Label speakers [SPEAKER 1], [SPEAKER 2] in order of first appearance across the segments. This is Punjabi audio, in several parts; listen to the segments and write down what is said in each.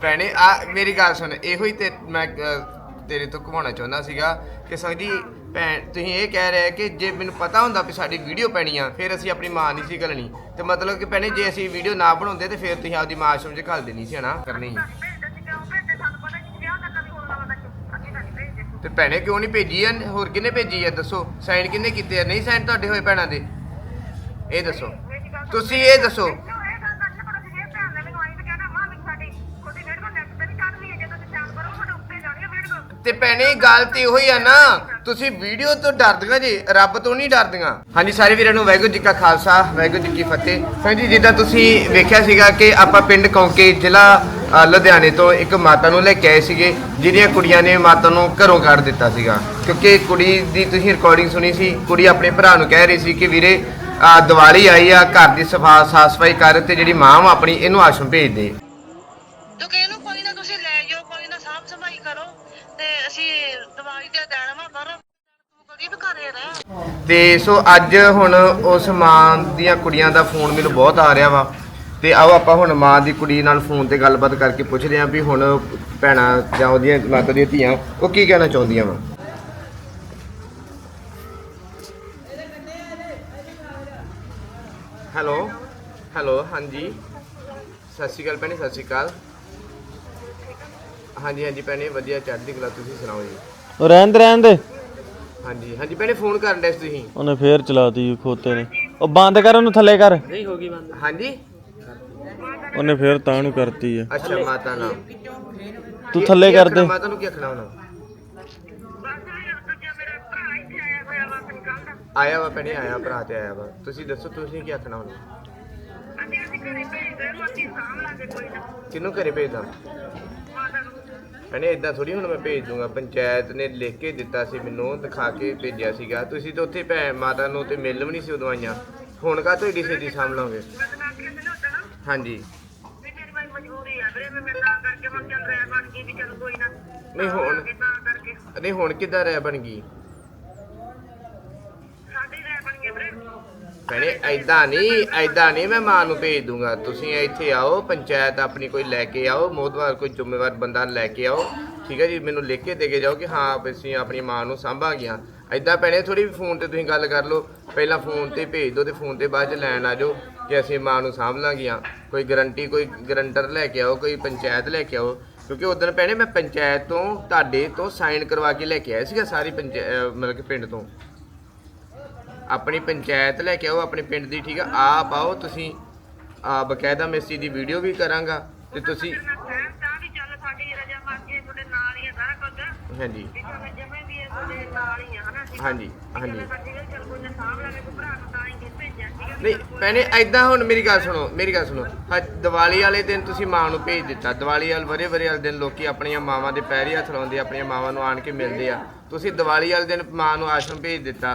[SPEAKER 1] ਭੈਣੇ ਆ ਮੇਰੀ ਗੱਲ ਸੁਣ ਇਹੋ ਹੀ ਤੇ ਮੈਂ ਅਹ, ਤੇਰੇ ਤੋਂ ਘਵਾਉਣਾ ਚਾਹੁੰਦਾ ਸੀਗਾ ਕਿ ਸੰਗ ਭੈਣ ਤੁਸੀਂ ਇਹ ਕਹਿ ਰਹੇ ਕਿ ਜੇ ਮੈਨੂੰ ਪਤਾ ਹੁੰਦਾ ਵੀ ਸਾਡੀ ਵੀਡੀਓ ਪੈਣੀ ਆ ਫਿਰ ਅਸੀਂ ਆਪਣੀ ਮਾਂ ਨਹੀਂ ਸੀ ਘੱਲਣੀ। ਤੇ ਮਤਲਬ ਕਿ ਭੈਣੇ ਜੇ ਅਸੀਂ ਵੀਡੀਓ ਨਾ ਬਣਾਉਂਦੇ ਤੇ ਫਿਰ ਤੁਸੀਂ ਆਪਦੀ ਮਾਂ ਆਸ਼ਰਮ 'ਚ ਘੱਲ ਦੇਣੀ ਸੀ ਹਨਾ? ਕਰਨੀ ਸੀ। ਤੇ ਭੈਣੇ ਕਿਉਂ ਨਹੀਂ ਭੇਜੀ ਆ? ਹੋਰ ਕਿਹਨੇ ਭੇਜੀ ਆ? ਦੱਸੋ। ਸਾਈਨ ਕਿਹਨੇ ਕੀਤੇ ਆ? ਨਹੀਂ ਸਾਈਨ ਤੁਹਾਡੇ ਹੋਏ ਭੈਣਾਂ ਦੇ। ਇਹ ਦੱਸੋ। ਤੁਸੀਂ ਇਹ ਦੱਸੋ। ਤੇ ਭੈਣੇ ਗੱਲ ਤੇ ਉਹੀ ਆ ਨਾ ਤੁਸੀਂ ਵੀਡੀਓ ਤੋਂ ਡਰਦੀਆਂ ਜੀ ਰੱਬ ਤੋਂ ਨਹੀਂ ਡਰਦੀਆਂ। ਹਾਂਜੀ ਸਾਰੇ ਵੀਰਾਂ ਨੂੰ ਵਾਹਿਗੁਰੂ ਜੀ ਕਾ ਖਾਲਸਾ ਵਾਹਿਗੁਰੂ ਜੀ ਕੀ ਫਤਿਹ। ਹਾਂਜੀ ਜਿੱਦਾਂ ਤੁਸੀਂ ਵੇਖਿਆ ਸੀਗਾ ਕਿ ਆਪਾਂ ਪਿੰਡ ਕੌਂਕੇ ਜ਼ਿਲ੍ਹਾ ਅ, ਲੁਧਿਆਣੇ ਤੋਂ ਇੱਕ ਮਾਤਾ ਨੂੰ ਲੈ ਕੇ ਆਏ ਸੀਗੇ ਜਿਹਦੀਆਂ ਕੁੜੀਆਂ ਨੇ ਮਾਤਾ ਨੂੰ ਘਰੋਂ ਕੱਢ ਦਿੱਤਾ ਸੀਗਾ। ਕਿਉਂਕਿ ਕੁੜੀ ਦੀ ਤੁਸੀਂ ਰਿਕਾਰਡਿੰਗ ਸੁਣੀ ਸੀ ਕੁੜੀ ਆਪਣੇ ਭਰਾ ਨੂੰ ਕਹਿ ਰਹੀ ਸੀ ਕਿ ਵੀਰੇ ਅ, ਦੀਵਾਲੀ ਆਈ ਆ ਘਰ ਦੀ ਸਫਾ ਸਾਫ਼ ਸਫ਼ਾਈ ਕਰ ਤੇ ਜਿਹੜੀ ਮਾਂ ਵਾ ਆਪਣੀ ਇਹਨੂੰ ਆਸ਼ਰਮ ਭੇਜ ਦੇ।
[SPEAKER 2] ਅਸੀਂ ਦਵਾਈ ਦੇ ਦੇਣਾ ਵਾ, ਪਰ ਤੂੰ ਕਦੀ ਵੀ ਘਰੇ ਰਹਿ।
[SPEAKER 1] ਤੇ ਸੋ ਅੱਜ ਹੁਣ ਉਸ ਮਾਂ ਦੀਆਂ ਕੁੜੀਆਂ ਦਾ ਫੋਨ ਮੈਨੂੰ ਬਹੁਤ ਆ ਰਿਹਾ ਵਾ। ਤੇ ਆਓ ਆਪਾਂ ਹੁਣ ਮਾਂ ਦੀ ਕੁੜੀ ਨਾਲ ਫੋਨ ਤੇ ਗੱਲਬਾਤ ਕਰਕੇ ਪੁੱਛਦੇ ਆਂ ਵੀ ਹੁਣ ਭੈਣਾਂ ਜਾਂ ਉਹਦੀਆਂ ਮਾਤਾ ਦੀਆਂ ਧੀਆਂ, ਉਹ ਕੀ ਕਹਿਣਾ ਚਾਹੁੰਦੀਆਂ ਵਾ? ਹੈਲੋ ਹੈਲੋ, ਹਾਂਜੀ। ਸਤਿ ਸ਼੍ਰੀ ਅਕਾਲ ਭੈਣੇ, ਸਤਿ ਸ਼੍ਰੀ ਅਕਾਲ। ਹਾਂਜੀ ਹਾਂਜੀ ਭੈਣੇ ਵਧੀਆ ਚੜ੍ਹਦੀ ਕਲਾ ਤੁਸੀਂ ਸੁਣਾਓ ਜੀ।
[SPEAKER 3] ਉਹ ਰਹਿਣ ਦੇ ਰਹਿਣ ਦੇ
[SPEAKER 1] ਹਾਂਜੀ ਹਾਂਜੀ ਭੈਣੇ ਫੋਨ ਕਰਨ ਡਿਆ ਸੀ ਤੁਸੀਂ?
[SPEAKER 3] ਉਹਨੇ ਫੇਰ ਚਲਾਤੀ ਖੋਤੇ ਨੇ। ਉਹ ਬੰਦ ਕਰ ਉਹਨੂੰ ਥੱਲੇ ਕਰ।
[SPEAKER 1] ਹਾਂਜੀ?
[SPEAKER 3] ਉਹਨੇ ਫੇਰ ਤਾਂ ਨੂੰ ਕਰਤੀ ਆ।
[SPEAKER 1] ਅੱਛਾ ਮਾਤਾ ਨਾਮ
[SPEAKER 3] ਤੂੰ ਥੱਲੇ ਕਰ ਦੇ।
[SPEAKER 1] ਮਾਤਾ ਨੂੰ ਕੀ ਆਖਣਾ ਹੁਣ ਆਇਆ ਵਾ ਭੈਣੇ ਆਇਆ ਭਰਾ ਤੇ ਆਇਆ ਵਾ। ਤੁਸੀਂ ਦੱਸੋ ਤੁਸੀਂ ਕੀ ਆਖਣਾ ਹੁਣ ਕਿਹਨੂੰ ਘਰੇ ਭੇਜਦਾ? ਭੈਣੇ ਇਦਾਂ ਥੋੜੀ ਹੁਣ ਮੈਂ ਭੇਜ ਦੂੰਗਾ। ਪੰਚਾਇਤ ਨੇ ਲਿਖ ਕੇ ਦਿੱਤਾ ਸੀ ਮੈਨੂੰ ਦਿਖਾ ਕੇ ਭੇਜਿਆ ਸੀਗਾ। ਤੁਸੀਂ ਤਾਂ ਉੱਥੇ ਭੈਣ ਮਾਤਾ ਨੂੰ ਤੇ ਮਿਲ ਵੀ ਨਹੀਂ ਸੀ ਉਦੋਂ ਆਈਆਂ। ਹੁਣ ਕਾ ਤੋਂ ਏਡੀ ਛੇਤੀ ਸਾਂਭ ਲਓਗੇ? ਹਾਂਜੀ। ਨਹੀਂ ਹੁਣ ਨਹੀਂ ਹੁਣ ਕਿੱਦਾਂ ਰਹਿ ਬਣ ਗਈ? ਭੈਣੇ ਐਦਾਂ ਨਹੀਂ ਐਦਾਂ ਨਹੀਂ ਮੈਂ ਮਾਂ ਨੂੰ ਭੇਜ ਦੂੰਗਾ। ਤੁਸੀਂ ਇੱਥੇ ਆਓ, ਪੰਚਾਇਤ ਆਪਣੀ ਕੋਈ ਲੈ ਕੇ ਆਓ ਮੋਦਵਾਰ ਕੋਈ ਜ਼ਿੰਮੇਵਾਰ ਬੰਦਾ ਲੈ ਕੇ ਆਓ। ਠੀਕ ਹੈ ਜੀ, ਮੈਨੂੰ ਲਿਖ ਕੇ ਦੇ ਕੇ ਜਾਓ ਕਿ ਹਾਂ ਅਸੀਂ ਆਪਣੀ ਮਾਂ ਨੂੰ ਸਾਂਭਾਂਗੀਆਂ। ਐਦਾਂ ਭੈਣੇ ਥੋੜੀ ਫੋਨ ਤੇ ਤੁਸੀਂ ਗੱਲ ਕਰ ਲਓ। ਪਹਿਲਾਂ ਫੋਨ ਤੇ ਭੇਜ ਦਿਓ ਤੇ ਫੋਨ ਤੇ ਬਾਅਦ ਚ ਲੈਣ ਆ ਜਾਓ ਕਿ ਅਸੀਂ ਮਾਂ ਨੂੰ ਸਾਂਭ ਲਾਂਗੀਆਂ। ਕੋਈ ਗਰੰਟੀ, ਕੋਈ ਗਰੰਟਰ ਲੈ ਕੇ ਆਓ, ਕੋਈ ਪੰਚਾਇਤ ਲੈ ਕੇ ਆਓ। ਕਿਉਂਕਿ ਉਦੋਂ ਭੈਣੇ, ਮੈਂ ਪੰਚਾਇਤ ਤੋਂ, ਤੁਹਾਡੇ ਤੋਂ ਸਾਈਨ ਕਰਵਾ ਕੇ ਲੈ ਕੇ ਆਇਆ ਸੀਗਾ, ਸਾਰੀ ਪੰਚਾਇਤ ਮਤਲਬ ਕਿ ਪਿੰਡ ਤੋਂ। ਆਪਣੀ ਪੰਚਾਇਤ ਲੈ ਕੇ ਆਓ ਆਪਣੇ ਪਿੰਡ ਦੀ ਠੀਕ ਆ? ਆਪ ਆਓ ਤੁਸੀਂ ਆ ਬਕਾਇਦਾ ਮੈਂ ਇਸ ਚੀਜ਼ ਦੀ ਵੀਡੀਓ ਵੀ ਕਰਾਂਗਾ ਤੇ ਤੁਸੀਂ ਹਾਂਜੀ। ਹਾਂਜੀ ਹਾਂਜੀ। ਨਹੀਂ ਭੈਣੇ ਐਦਾਂ ਹੁਣ ਮੇਰੀ ਗੱਲ ਸੁਣੋ ਮੇਰੀ ਗੱਲ ਸੁਣੋ। ਅੱਜ ਦੀਵਾਲੀ ਵਾਲੇ ਦਿਨ ਤੁਸੀਂ ਮਾਂ ਨੂੰ ਭੇਜ ਦਿੱਤਾ। ਦੀਵਾਲੀ ਵਾਲ ਵਰੇ ਵਰੇ ਵਾਲੇ ਦਿਨ ਲੋਕੀ ਆਪਣੀਆਂ ਮਾਵਾਂ ਦੇ ਪੈਰੀ ਹੱਥ ਲਾਉਂਦੇ ਆਪਣੀਆਂ ਮਾਵਾਂ ਨੂੰ ਆਣ ਕੇ ਮਿਲਦੇ ਆ। ਤੁਸੀਂ ਦੀਵਾਲੀ ਵਾਲੇ ਦਿਨ ਮਾਂ ਨੂੰ ਆਸ਼ਰਮ ਭੇਜ ਦਿੱਤਾ।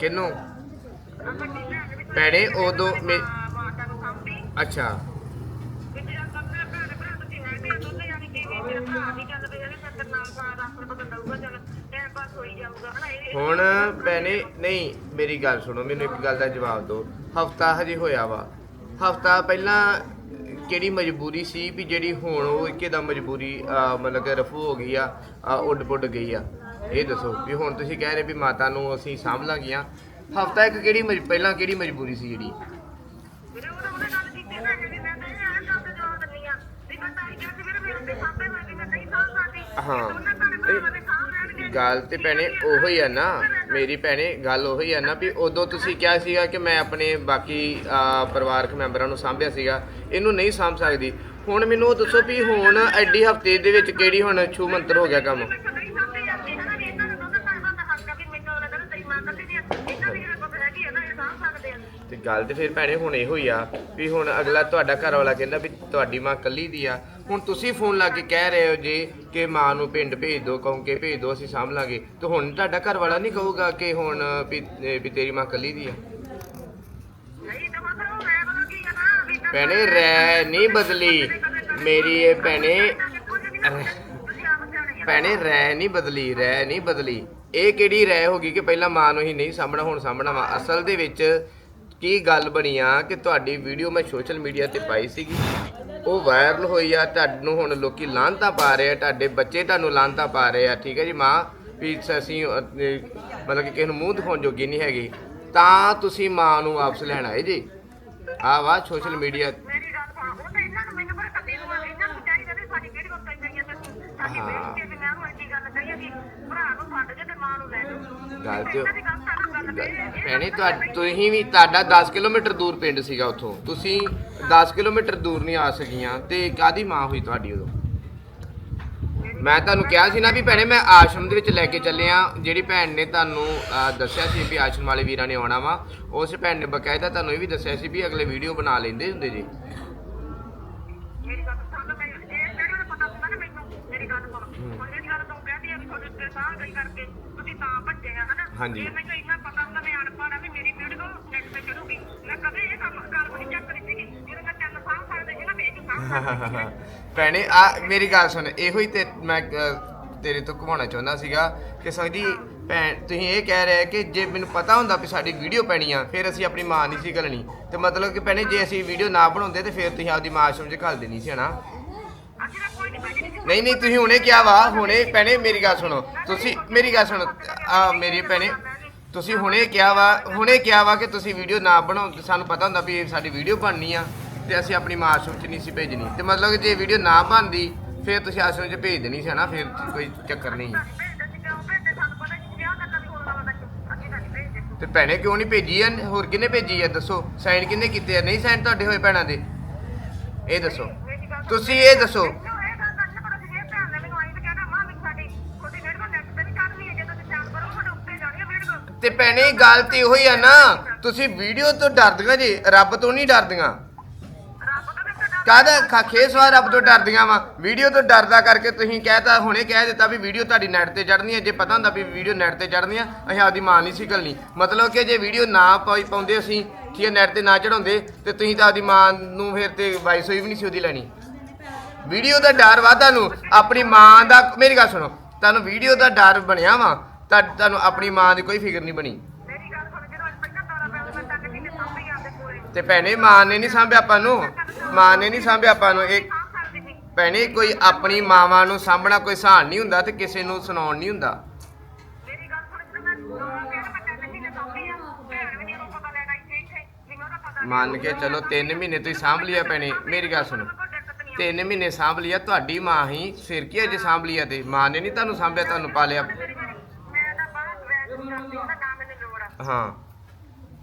[SPEAKER 1] ਕਿਨੂੰ ਭੈਣੇ ਉਦੋਂ ਮੇ ਅੱਛਾ। ਹੁਣ ਭੈਣੇ ਨਹੀਂ ਮੇਰੀ ਗੱਲ ਸੁਣੋ ਮੈਨੂੰ ਇੱਕ ਗੱਲ ਦਾ ਜਵਾਬ ਦਿਓ। ਹਫਤਾ ਹਜੇ ਹੋਇਆ ਵਾ। ਹਫਤਾ ਪਹਿਲਾਂ ਕਿਹੜੀ ਮਜਬੂਰੀ ਸੀ ਵੀ ਜਿਹੜੀ ਹੁਣ ਉਹ ਇੱਕਦਮ ਮਜਬੂਰੀ ਅਹ, ਮਤਲਬ ਕਿ ਰਫੂ ਹੋ ਗਈ ਆ ਉੱਡ ਪੁੱਡ ਗਈ ਆ? ਇਹ ਦੱਸੋ ਵੀ ਹੁਣ ਤੁਸੀਂ ਕਹਿ ਰਹੇ ਵੀ ਮਾਤਾ ਨੂੰ ਅਸੀਂ ਸਾਂਭ ਲਾਂਗੀਆਂ। ਹਫਤਾ ਇੱਕ ਕਿਹੜੀ ਮਜ- ਪਹਿਲਾਂ ਕਿਹੜੀ ਮਜਬੂਰੀ ਸੀ ਜਿਹੜੀ? ਹਾਂ ਗੱਲ ਤੇ ਭੈਣੇ ਉਹੋ ਹੀ ਆ ਨਾ ਮੇਰੀ ਭੈਣੇ ਗੱਲ ਉਹੋ ਹੀ ਆ ਨਾ ਵੀ ਉਦੋਂ ਤੁਸੀਂ ਕਿਹਾ ਸੀਗਾ ਕਿ ਮੈਂ ਆਪਣੇ ਬਾਕੀ ਅਹ, ਪਰਿਵਾਰਕ ਮੈਂਬਰਾਂ ਨੂੰ ਸਾਂਭਿਆ ਸੀਗਾ ਇਹਨੂੰ ਨਹੀਂ ਸਾਂਭ ਸਕਦੀ। ਹੁਣ ਮੈਨੂੰ ਉਹ ਦੱਸੋ ਵੀ ਹੁਣ ਐਡੀ ਹਫ਼ਤੇ ਦੇ ਵਿੱਚ ਕਿਹੜੀ ਹੁਣ ਛੂ ਮੰਤਰ ਹੋ ਗਿਆ ਕੰਮ? ਤੇ ਗੱਲ ਤੇ ਫਿਰ ਭੈਣੇ ਹੁਣ ਇਹੋ ਹੀ ਆ ਵੀ ਹੁਣ ਅਗਲਾ ਤੁਹਾਡਾ ਘਰ ਵਾਲਾ ਕਹਿੰਦਾ ਵੀ ਤੁਹਾਡੀ ਮਾਂ ਕੱਲੀ ਦੀ ਆ। ਹੁਣ ਤੁਸੀਂ ਫੋਨ ਲਾ ਕੇ ਕਹਿ ਰਹੇ ਹੋ ਜੇ ਕਿ ਮਾਂ ਨੂੰ ਪਿੰਡ ਭੇਜ ਦਿਓ ਕਹੋ ਭੇਜ ਦਿਓ ਅਸੀਂ ਸਾਂਭ ਲਾਂਗੇ। ਤੇ ਹੁਣ ਤੁਹਾਡਾ ਘਰ ਵਾਲਾ ਨਹੀਂ ਕਹੂਗਾ ਕਿ ਹੁਣ ਵੀ ਵੀ ਤੇਰੀ ਮਾਂ ਕੱਲੀ ਦੀ ਆ। ਭੈਣੇ ਰਹਿ ਨਹੀਂ ਬਦਲੀ। ਮੇਰੀ ਇਹ ਭੈਣੇ ਭੈਣੇ ਰਹਿ ਨਹੀਂ ਬਦਲੀ ਰਹਿ ਨਹੀਂ ਬਦਲੀ। ਇਹ ਕਿਹੜੀ ਰਹਿ ਹੋ ਗਈ ਕਿ ਪਹਿਲਾਂ ਮਾਂ ਨੂੰ ਹੀ ਨਹੀਂ ਸਾਂਭਣਾ, ਹੁਣ ਸਾਂਭਣਾ ਵਾ। ਅਸਲ ਦੇ ਵਿੱਚ ਕੀ ਗੱਲ ਬਣੀ ਆ ਕਿ ਤੁਹਾਡੀ ਵੀਡੀਓ ਮੈਂ ਸੋਸ਼ਲ ਮੀਡੀਆ ਤੇ ਪਾਈ ਸੀਗੀ? ਉਹ ਵਾਇਰਲ ਹੋਈ ਆ ਤੁਹਾਨੂੰ ਹੁਣ ਲੋਕੀ ਲਾਂਤਾ ਪਾ ਰਹੇ ਆ ਤੁਹਾਡੇ ਬੱਚੇ ਤੁਹਾਨੂੰ ਲਾਂਤਾ ਪਾ ਰਹੇ ਆ ਠੀਕ ਹੈ ਜੀ ਮਾਂ? ਵੀ ਅਸੀਂ ਮਤਲਬ ਕਿ ਕਿਸੇ ਨੂੰ ਮੂੰਹ ਦਿਖਾਉਣ ਜੋਗੀ ਨਹੀਂ ਹੈਗੀ। ਤਾਂ ਤੁਸੀਂ ਮਾਂ ਨੂੰ ਵਾਪਸ ਲੈਣ ਆਏ ਜੀ? ਆ ਵਾ ਸੋਸ਼ਲ ਮੀਡੀਆ।
[SPEAKER 2] ਮੇਰੀ ਗੱਲ ਸੁਣ ਉਹ ਤਾਂ ਇਹਨਾਂ ਨੂੰ ਮੈਨੂੰ ਪਰ ਕੱਲੀ ਨੂੰ ਆ, ਇਹਨਾਂ ਨੂੰ ਚਾਹੀਦਾ ਵੀ ਸਾਡੀ ਕਿਹੜੀ ਵਕਤ ਇੰਨੀ ਆ ਤੇ ਸਾਡੀ
[SPEAKER 1] ਹਾਂ।
[SPEAKER 2] ਬੇਇੱਜ਼ਤੀ ਵੀ ਮੈਂ ਉਹਨੂੰ ਇੰਨੀ ਗੱਲ ਕਹੀ ਆ ਕਿ ਭਰਾ ਨੂੰ ਛੱਡ ਕੇ ਤੇ ਮਾਂ ਨੂੰ ਲੈ ਜਾਓ।
[SPEAKER 1] ਗੱਲ ਤੇ ਭੈਣੇ ਤੁਹਾ ਤੁਸੀਂ ਵੀ ਤੁਹਾਡਾ 10 ਕਿਲੋਮੀਟਰ ਦੂਰ ਪਿੰਡ ਸੀਗਾ ਉੱਥੋਂ। ਤੁਸੀਂ 10 ਕਿਲੋਮੀਟਰ ਦੂਰ ਨਹੀਂ ਆ ਸਕੀਆਂ ਤੇ ਕਾਦੀ ਮਾਂ ਹੋਈ ਤੁਹਾਡੀ ਉਦੋਂ? ਮੈਂ ਤੁਹਾਨੂੰ ਕਿਹਾ ਸੀ ਨਾ ਵੀ ਭੈਣੇ ਮੈਂ ਆਸ਼ਰਮ ਦੇ ਵਿੱਚ ਲੈ ਕੇ ਚੱਲਿਆ। ਜਿਹੜੀ ਭੈਣ ਨੇ ਤੁਹਾਨੂੰ ਅਹ, ਦੱਸਿਆ ਸੀ ਵੀ ਆਸ਼ਰਮ ਵਾਲੇ ਵੀਰਾਂ ਨੇ ਆਉਣਾ ਵਾ ਉਸ ਭੈਣ ਨੇ ਬਕਾਇਦਾ ਤੁਹਾਨੂੰ ਇਹ ਵੀ ਦੱਸਿਆ ਸੀ ਵੀ ਅਗਲੇ ਵੀਡੀਓ ਬਣਾ ਲੈਂਦੇ ਹੁੰਦੇ ਜੀ।
[SPEAKER 2] ਮੇਰੀ ਗੱਲ ਸੁਣ ਮੈਂ ਇਹ ਜਿਹੜੀ ਨੂੰ ਪਤਾ ਹੁੰਦਾ ਨਾ ਮੈਨੂੰ ਮੇਰੀ ਗੱਲ ਸੁਣ ਹੁਣ ਜਿਹੜੀ ਗੱਲ ਤੂੰ ਕਹਿੰਦੀ ਆ ਵੀ ਤੁਹਾਡੇ ਉੱਤੇ ਸਾਹ ਗਈ ਕਰਕੇ ਤੁਸੀਂ ਤਾਂ ਭੱਜੇ ਆ ਹਨਾ?
[SPEAKER 1] ਹਾਂਜੀ।
[SPEAKER 2] ਇਹ ਮੈਨੂੰ ਇੰਨਾ ਪਤਾ ਹੁੰਦਾ ਮੈਂ ਅਨਪੜ੍ਹ ਆ ਵੀ ਮੇਰੀ ਵੀਡੀਓ ਨੈਟ ਤੇ ਚੜੂਗੀ ਮੈਂ ਕਦੇ ਇਹ ਕੰਮ ਗੱਲ ਨਹੀਂ ਚੱਕ ਰਹੀ ਸੀਗੀ। ਜਦੋਂ ਮੈਂ ਤਿੰਨ ਸਾਲ ਸਕਦੇ ਸੀ ਨਾ ਮੈਂ ਸਾਂਭ ਸਕਦੀ ਸੀ।
[SPEAKER 1] ਭੈਣੇ ਆ ਮੇਰੀ ਗੱਲ ਸੁਣ ਇਹੋ ਹੀ ਤੇ ਮੈਂ ਅਹ, ਤੇਰੇ ਤੋਂ ਘੁਮਾਉਣਾ ਚਾਹੁੰਦਾ ਸੀਗਾ ਕਿ ਭੈਣ ਤੁਸੀਂ ਇਹ ਕਹਿ ਰਹੇ ਕਿ ਜੇ ਮੈਨੂੰ ਪਤਾ ਹੁੰਦਾ ਵੀ ਸਾਡੀ ਵੀਡੀਓ ਪੈਣੀ ਆ ਫਿਰ ਅਸੀਂ ਆਪਣੀ ਮਾਂ ਨਹੀਂ ਸੀ ਘੱਲਣੀ। ਤੇ ਮਤਲਬ ਕਿ ਭੈਣੇ ਜੇ ਅਸੀਂ ਵੀਡੀਓ ਨਾ ਬਣਾਉਂਦੇ ਤੇ ਫਿਰ ਤੁਸੀਂ ਆਪਦੀ ਮਾਂ ਆਸ਼ਰਮ 'ਚ ਘੱਲ ਦੇਣੀ ਸੀ ਹਨਾ?
[SPEAKER 2] ਨਹੀਂ ਨਹੀਂ,
[SPEAKER 1] ਤੁਸੀਂ ਹੁਣੇ ਕਿਹਾ ਵਾ, ਹੁਣੇ ਭੈਣੇ, ਮੇਰੀ ਗੱਲ ਸੁਣੋ। ਤੁਸੀਂ, ਮੇਰੀ ਗੱਲ ਸੁਣੋ, ਆ ਮੇਰੀ ਭੈਣੇ, ਤੁਸੀਂ ਹੁਣੇ ਕਿਹਾ ਵਾ, ਹੁਣੇ ਕਿਹਾ ਵਾ ਕਿ ਤੁਸੀਂ ਵੀਡੀਓ ਨਾ ਬਣਾਓ ਸਾਨੂੰ ਪਤਾ ਹੁੰਦਾ ਵੀ ਇਹ ਸਾਡੀ ਵੀਡੀਓ ਬਣਨੀ ਆ, ਤੇ ਅਸੀਂ ਆਪਣੀ ਮਾਂ ਆਸ਼ਰਮ 'ਚ ਨਹੀਂ ਸੀ ਭੇਜਣੀ। ਤੇ ਮਤਲਬ ਕਿ ਜੇ ਵੀਡੀਓ ਨਾ ਬਣਦੀ, ਫਿਰ ਤੁਸੀਂ ਆਸ਼ਰਮ 'ਚ ਭੇਜ ਦੇਣੀ ਸੀ ਨਾ ਫਿਰ ਕੋਈ ਚੱਕਰ ਨਹੀਂ
[SPEAKER 2] ਤੇ
[SPEAKER 1] ਭੈਣੇ, ਕਿਉਂ ਨਹੀਂ ਭੇਜੀ ਆ? ਹੋਰ ਕਿਹਨੇ ਭੇਜੀ ਆ? ਦੱਸੋ। ਸਾਈਨ ਕਿਹਨੇ ਕੀਤੇ ਆ? ਨਹੀਂ ਸਾਈਨ ਤੁਹਾਡੇ ਹੋਏ ਭੈਣਾਂ ਦੇ। ਇਹ ਦੱਸੋ। ਤੁਸੀਂ ਇਹ ਦੱਸੋ। ਭੈਣੇ ਗੱਲ ਤੇ ਉਹੀ ਆ ਨਾ। ਤੁਸੀਂ ਵੀਡੀਓ ਤੋਂ ਡਰਦੀਆਂ ਜੀ, ਰੱਬ ਤੋਂ ਨਹੀਂ ਡਰਦੀਆਂ। ਕਾਹਦਾ ਖਾ- ਖੇਸਵਾ ਰੱਬ ਤੋਂ ਡਰਦੀਆਂ ਵਾ। ਵੀਡੀਓ ਤੋਂ ਡਰਦਾ ਕਰਕੇ ਤੁਸੀਂ ਕਹਿਤਾ ਹੁਣੇ ਕਹਿ ਦਿੱਤਾ ਵੀ ਵੀਡੀਓ ਤੁਹਾਡੀ ਨੈਟ ਤੇ ਚੜਨੀ ਹੈ ਜੇ ਪਤਾ ਹੁੰਦਾ ਵੀ ਵੀਡੀਓ ਨੈਟ ਤੇ ਚੜਨੀ ਆ, ਅਸੀਂ ਆਪਦੀ ਮਾਂ ਨਹੀਂ ਸੀ ਘੱਲਣੀ। ਮਤਲਬ ਕਿ ਜੇ ਵੀਡੀਓ ਨਾ ਪਾਈ ਪਾਉਂਦੇ ਅਸੀਂ ਠੀਕ ਹੈ ਨੈਟ ਤੇ ਨਾ ਚੜਾਉਂਦੇ ਤੇ ਤੁਸੀਂ ਤਾਂ ਆਪਦੀ ਮਾਂ ਨੂੰ ਫਿਰ ਤੇ ਵਾਈਸ ਹੋਈ ਵੀ ਨਹੀਂ ਸੀ ਉਹਦੀ ਲੈਣੀ। ਵੀਡੀਓ ਦਾ ਡਰ ਵਾ ਤੁਹਾਨੂੰ। ਆਪਣੀ ਮਾਂ ਦਾ, ਮੇਰੀ ਗੱਲ ਸੁਣੋ। ਤੁਹਾਨੂੰ ਵੀਡੀਓ ਦਾ ਡਰ ਬਣਿਆ ਵਾ। ਤੁਹਾਨੂੰ ਆਪਣੀ ਮਾਂ ਦੀ ਕੋਈ ਫਿਕਰ ਨਹੀਂ ਬਣੀ।
[SPEAKER 2] ਮੇਰੀ ਗੱਲ ਸੁਣ ਜਦੋਂ ਅੱਜ ਪਹਿਲਾਂ ਦੌਰਾ ਪਿਆ ਉਦੋਂ ਮੈਂ ਤੱਕ ਨਹੀਂ ਸਾਂਭੀ ਆਦੇ ਕੋਲੇ
[SPEAKER 1] ਤੇ ਭੈਣੇ ਮਾਂ ਨੇ ਨਹੀਂ ਸਾਂਭਿਆ ਆਪਾਂ ਨੂੰ। ਮਾਂ ਨੇ ਨਹੀਂ ਸਾਂਭਿਆ ਆਪਾਂ ਨੂੰ। ਇਹ
[SPEAKER 2] ਸਕਦੀ
[SPEAKER 1] ਭੈਣੇ ਕੋਈ ਆਪਣੀ ਮਾਵਾਂ ਨੂੰ ਸਾਂਭਣਾ ਕੋਈ ਸਹਾਨ ਨਹੀਂ ਹੁੰਦਾ ਤੇ ਕਿਸੇ ਨੂੰ ਸੁਣਾਉਣ ਨਹੀਂ ਹੁੰਦਾ।
[SPEAKER 2] ਮੇਰੀ ਗੱਲ ਸੁਣ ਜਦੋਂ ਮੈਂ ਦੌਰਾ ਪਿਆ ਨਾ ਮੈਂ ਤੱਕ ਨਹੀਂ ਸਾਂਭੀ ਆ। ਭੈਣ ਵੀ ਨਹੀਂ ਉਹ ਪਤਾ ਲੈਣਾ ਇੱਥੇ। ਇੱਥੇ ਮੈਨੂੰ ਉਹਦਾ ਪਤਾ ਨਹੀਂ
[SPEAKER 1] ਮੰਨ ਕੇ ਚਲੋ 3 ਮਹੀਨੇ ਤੁਸੀਂ ਸਾਂਭ ਲਿਆ ਭੈਣੇ। ਮੇਰੀ ਗੱਲ ਸੁਣੋ।
[SPEAKER 2] ਕੋਈ ਦਿੱਕਤ ਨਹੀਂ
[SPEAKER 1] 3 ਮਹੀਨੇ ਸਾਂਭ ਲਿਆ ਤੁਹਾਡੀ ਮਾਂ ਹੀ ਫਿਰ ਕੀ ਅਜੇ ਸਾਂਭ ਲਿਆ ਤੇ। ਮਾਂ ਨੇ ਨਹੀਂ ਤੁਹਾਨੂੰ ਸਾਂਭਿਆ ਤੁਹਾਨੂੰ ਪਾਲਿਆ
[SPEAKER 2] ਮੇਰੀ ਗੱਲ ਮੈਂ ਤਾਂ ਬਾਹਰ ਮੈਨੂੰ ਲੋੜ ਆ।
[SPEAKER 1] ਹਾਂ।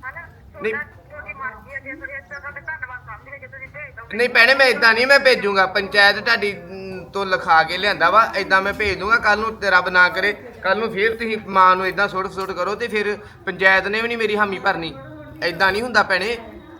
[SPEAKER 2] ਹਨਾ?
[SPEAKER 1] ਨਹੀਂ।
[SPEAKER 2] ਤੁਹਾਡੀ ਮਰਜ਼ੀ ਹੈ ਜੇ ਤੁਸੀਂ ਇਸ ਤਰ੍ਹਾਂ ਦਾ ਧੰਨਵਾਦ ਸਮਝਦੇ ਜੇ ਤੁਸੀਂ ਭੇਜ ਦਿਓ
[SPEAKER 1] ਨਹੀਂ ਭੈਣੇ ਮੈਂ ਇਦਾਂ ਨਹੀਂ ਮੈਂ ਭੇਜੂਗਾ। ਪੰਚਾਇਤ ਤੁਹਾਡੀ ਮ, ਤੋਂ ਲਿਖਾ ਕੇ ਲਿਆਂਦਾ ਵਾ। ਇਦਾਂ ਮੈਂ ਭੇਜ ਦੂੰਗਾ। ਕੱਲ ਨੂੰ ਤੇ ਰੱਬ ਨਾ ਕਰੇ। ਕੱਲ ਨੂੰ ਫਿਰ ਤੁਸੀਂ ਮਾਂ ਨੂੰ ਇਦਾਂ ਸੁੱਟ ਸੁੱਟ ਕਰੋ ਤੇ ਫਿਰ ਪੰਚਾਇਤ ਨੇ ਵੀ ਨਹੀਂ ਮੇਰੀ ਹਾਮੀ ਭਰਨੀ। ਇਦਾਂ ਨਹੀਂ ਹੁੰਦਾ ਭੈਣੇ।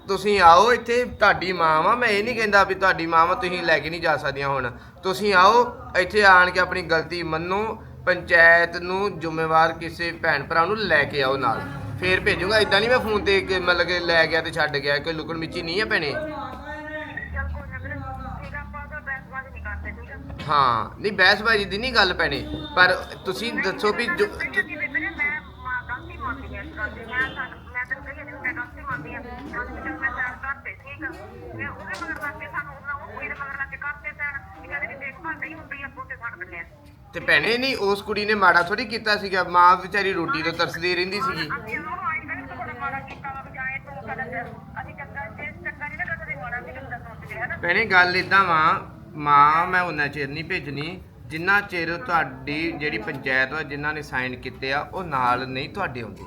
[SPEAKER 1] ਤੁਸੀਂ ਆਓ ਇੱਥੇ ਤੁਹਾਡੀ ਮਾਂ ਵਾ। ਮੈਂ ਇਹ ਨਹੀਂ ਕਹਿੰਦਾ ਵੀ ਤੁਹਾਡੀ ਮਾਂ ਵਾ ਤੁਸੀਂ ਲੈ ਕੇ ਨਹੀਂ ਜਾ ਸਕਦੀਆਂ ਹੁਣ। ਤੁਸੀਂ ਆਓ ਇੱਥੇ ਆਣ ਕੇ ਆਪਣੀ ਗਲਤੀ ਮੰਨੋ। ਪੰਚਾਇਤ ਨੂੰ ਜ਼ਿੰਮੇਵਾਰ ਕਿਸੇ ਭੈਣ ਭਰਾ ਨੂੰ ਲੈ ਕੇ ਆਓ ਨਾਲ। ਫੇਰ ਭੇਜੂਗਾ ਇਦਾਂ ਨਹੀਂ ਮੈਂ ਫੋਨ ਤੇ ਕਿ ਮਤਲਬ ਕਿ ਲੈ ਗਿਆ ਤੇ ਛੱਡ ਗਿਆ, ਕੋਈ ਲੁਕਣ ਮਿੱਚੀ ਨਹੀਂ ਹੈ ਭੈਣੇ।
[SPEAKER 2] ਚੱਲ ਕੋਈ ਨਾ ਵੀਰੇ ਠੀਕ ਆ ਆਪਾਂ ਉਹਦਾ ਬਹਿਸਬਾਜ਼ੀ ਨਹੀਂ ਕਰਦੇ ਠੀਕ ਆ
[SPEAKER 1] ਹਾਂ ਨਹੀਂ ਬਹਿਸਬਾਜੀ ਦੀ ਨਹੀਂ ਗੱਲ ਪੈਣੀ ਪਰ ਤੁਸੀਂ ਦੱਸੋ ਵੀ ਜੋ-
[SPEAKER 2] ਜਿਵੇਂ ਵੀਰੇ ਮੈਂ ਮਾਂ ਗਲਤੀ ਮੰਨਦੀ ਹਾਂ ਇਸ ਗੱਲ ਦੀ ਮੈਂ ਤਾਂ ਮੈਂ ਤਾਂ ਕਹੀ ਨਹੀਂ ਮੈਂ ਗਲਤੀ ਮੰਨਦੀ ਹਾਂ ਹਸਪੀਟਲ ਮੈਂ ਸੈਰ ਕਰਤੇ ਠੀਕ ਆ। ਮੈਂ ਉਹਦੇ ਮਗਰ ਲੱਗ ਕੇ ਸਾਨੂੰ ਉਹਨਾਂ ਉਹ ਕੁੜੀ ਦੇ ਮਗਰ ਲੱਗ ਕੇ ਕਰਤੇ ਸੈਰ ਇਹਨਾਂ ਦੀ ਦੇਖਭਾਲ ਨਹੀਂ ਹੁੰਦੀ ਅੱਗੋਂ ਤੇ ਛੱਡ ਦਿੰਦੇ ਆ
[SPEAKER 1] ਤੇ ਭੈਣੇ ਨਹੀਂ ਉਸ ਕੁੜੀ ਨੇ ਮਾੜਾ ਥੋੜੀ ਕੀਤਾ ਸੀਗਾ। ਮਾਂ ਵਿਚਾਰੀ ਰੋਟੀ ਤੋਂ ਤਰਸਦੀ ਰਹਿੰਦੀ ਸੀਗੀ।
[SPEAKER 2] ਅਸੀਂ ਉਹਨੂੰ ਆਈ ਕਹਿੰਦੇ ਤੂੰ ਬੜਾ ਮਾੜਾ ਕੀਤਾ ਵਾ ਬਜਾਏ ਤੂੰ ਕਦੇ ਤੇ ਅਸੀਂ ਚੰਗਾ ਜੇ ਚੰਗਾ ਨਹੀਂ ਨਾ ਕਦੇ ਮਾੜਾ ਵੀ ਹੁੰਦਾ ਸੋਚਦੇ ਹਨਾ?
[SPEAKER 1] ਭੈਣੇ ਗੱਲ ਇਦਾਂ ਵਾ ਮਾਂ ਮੈਂ ਉਹਨਾਂ ਚਿਰ ਨਹੀਂ ਭੇਜਣੀ। ਜਿੰਨਾ ਚਿਰ ਤੁਹਾਡੀ ਜਿਹੜੀ ਪੰਚਾਇਤ ਵਾ ਜਿਨ੍ਹਾਂ ਨੇ ਸਾਈਨ ਕੀਤੇ ਆ ਉਹ ਨਾਲ ਨਹੀਂ ਤੁਹਾਡੇ ਆਉਂਦੇ।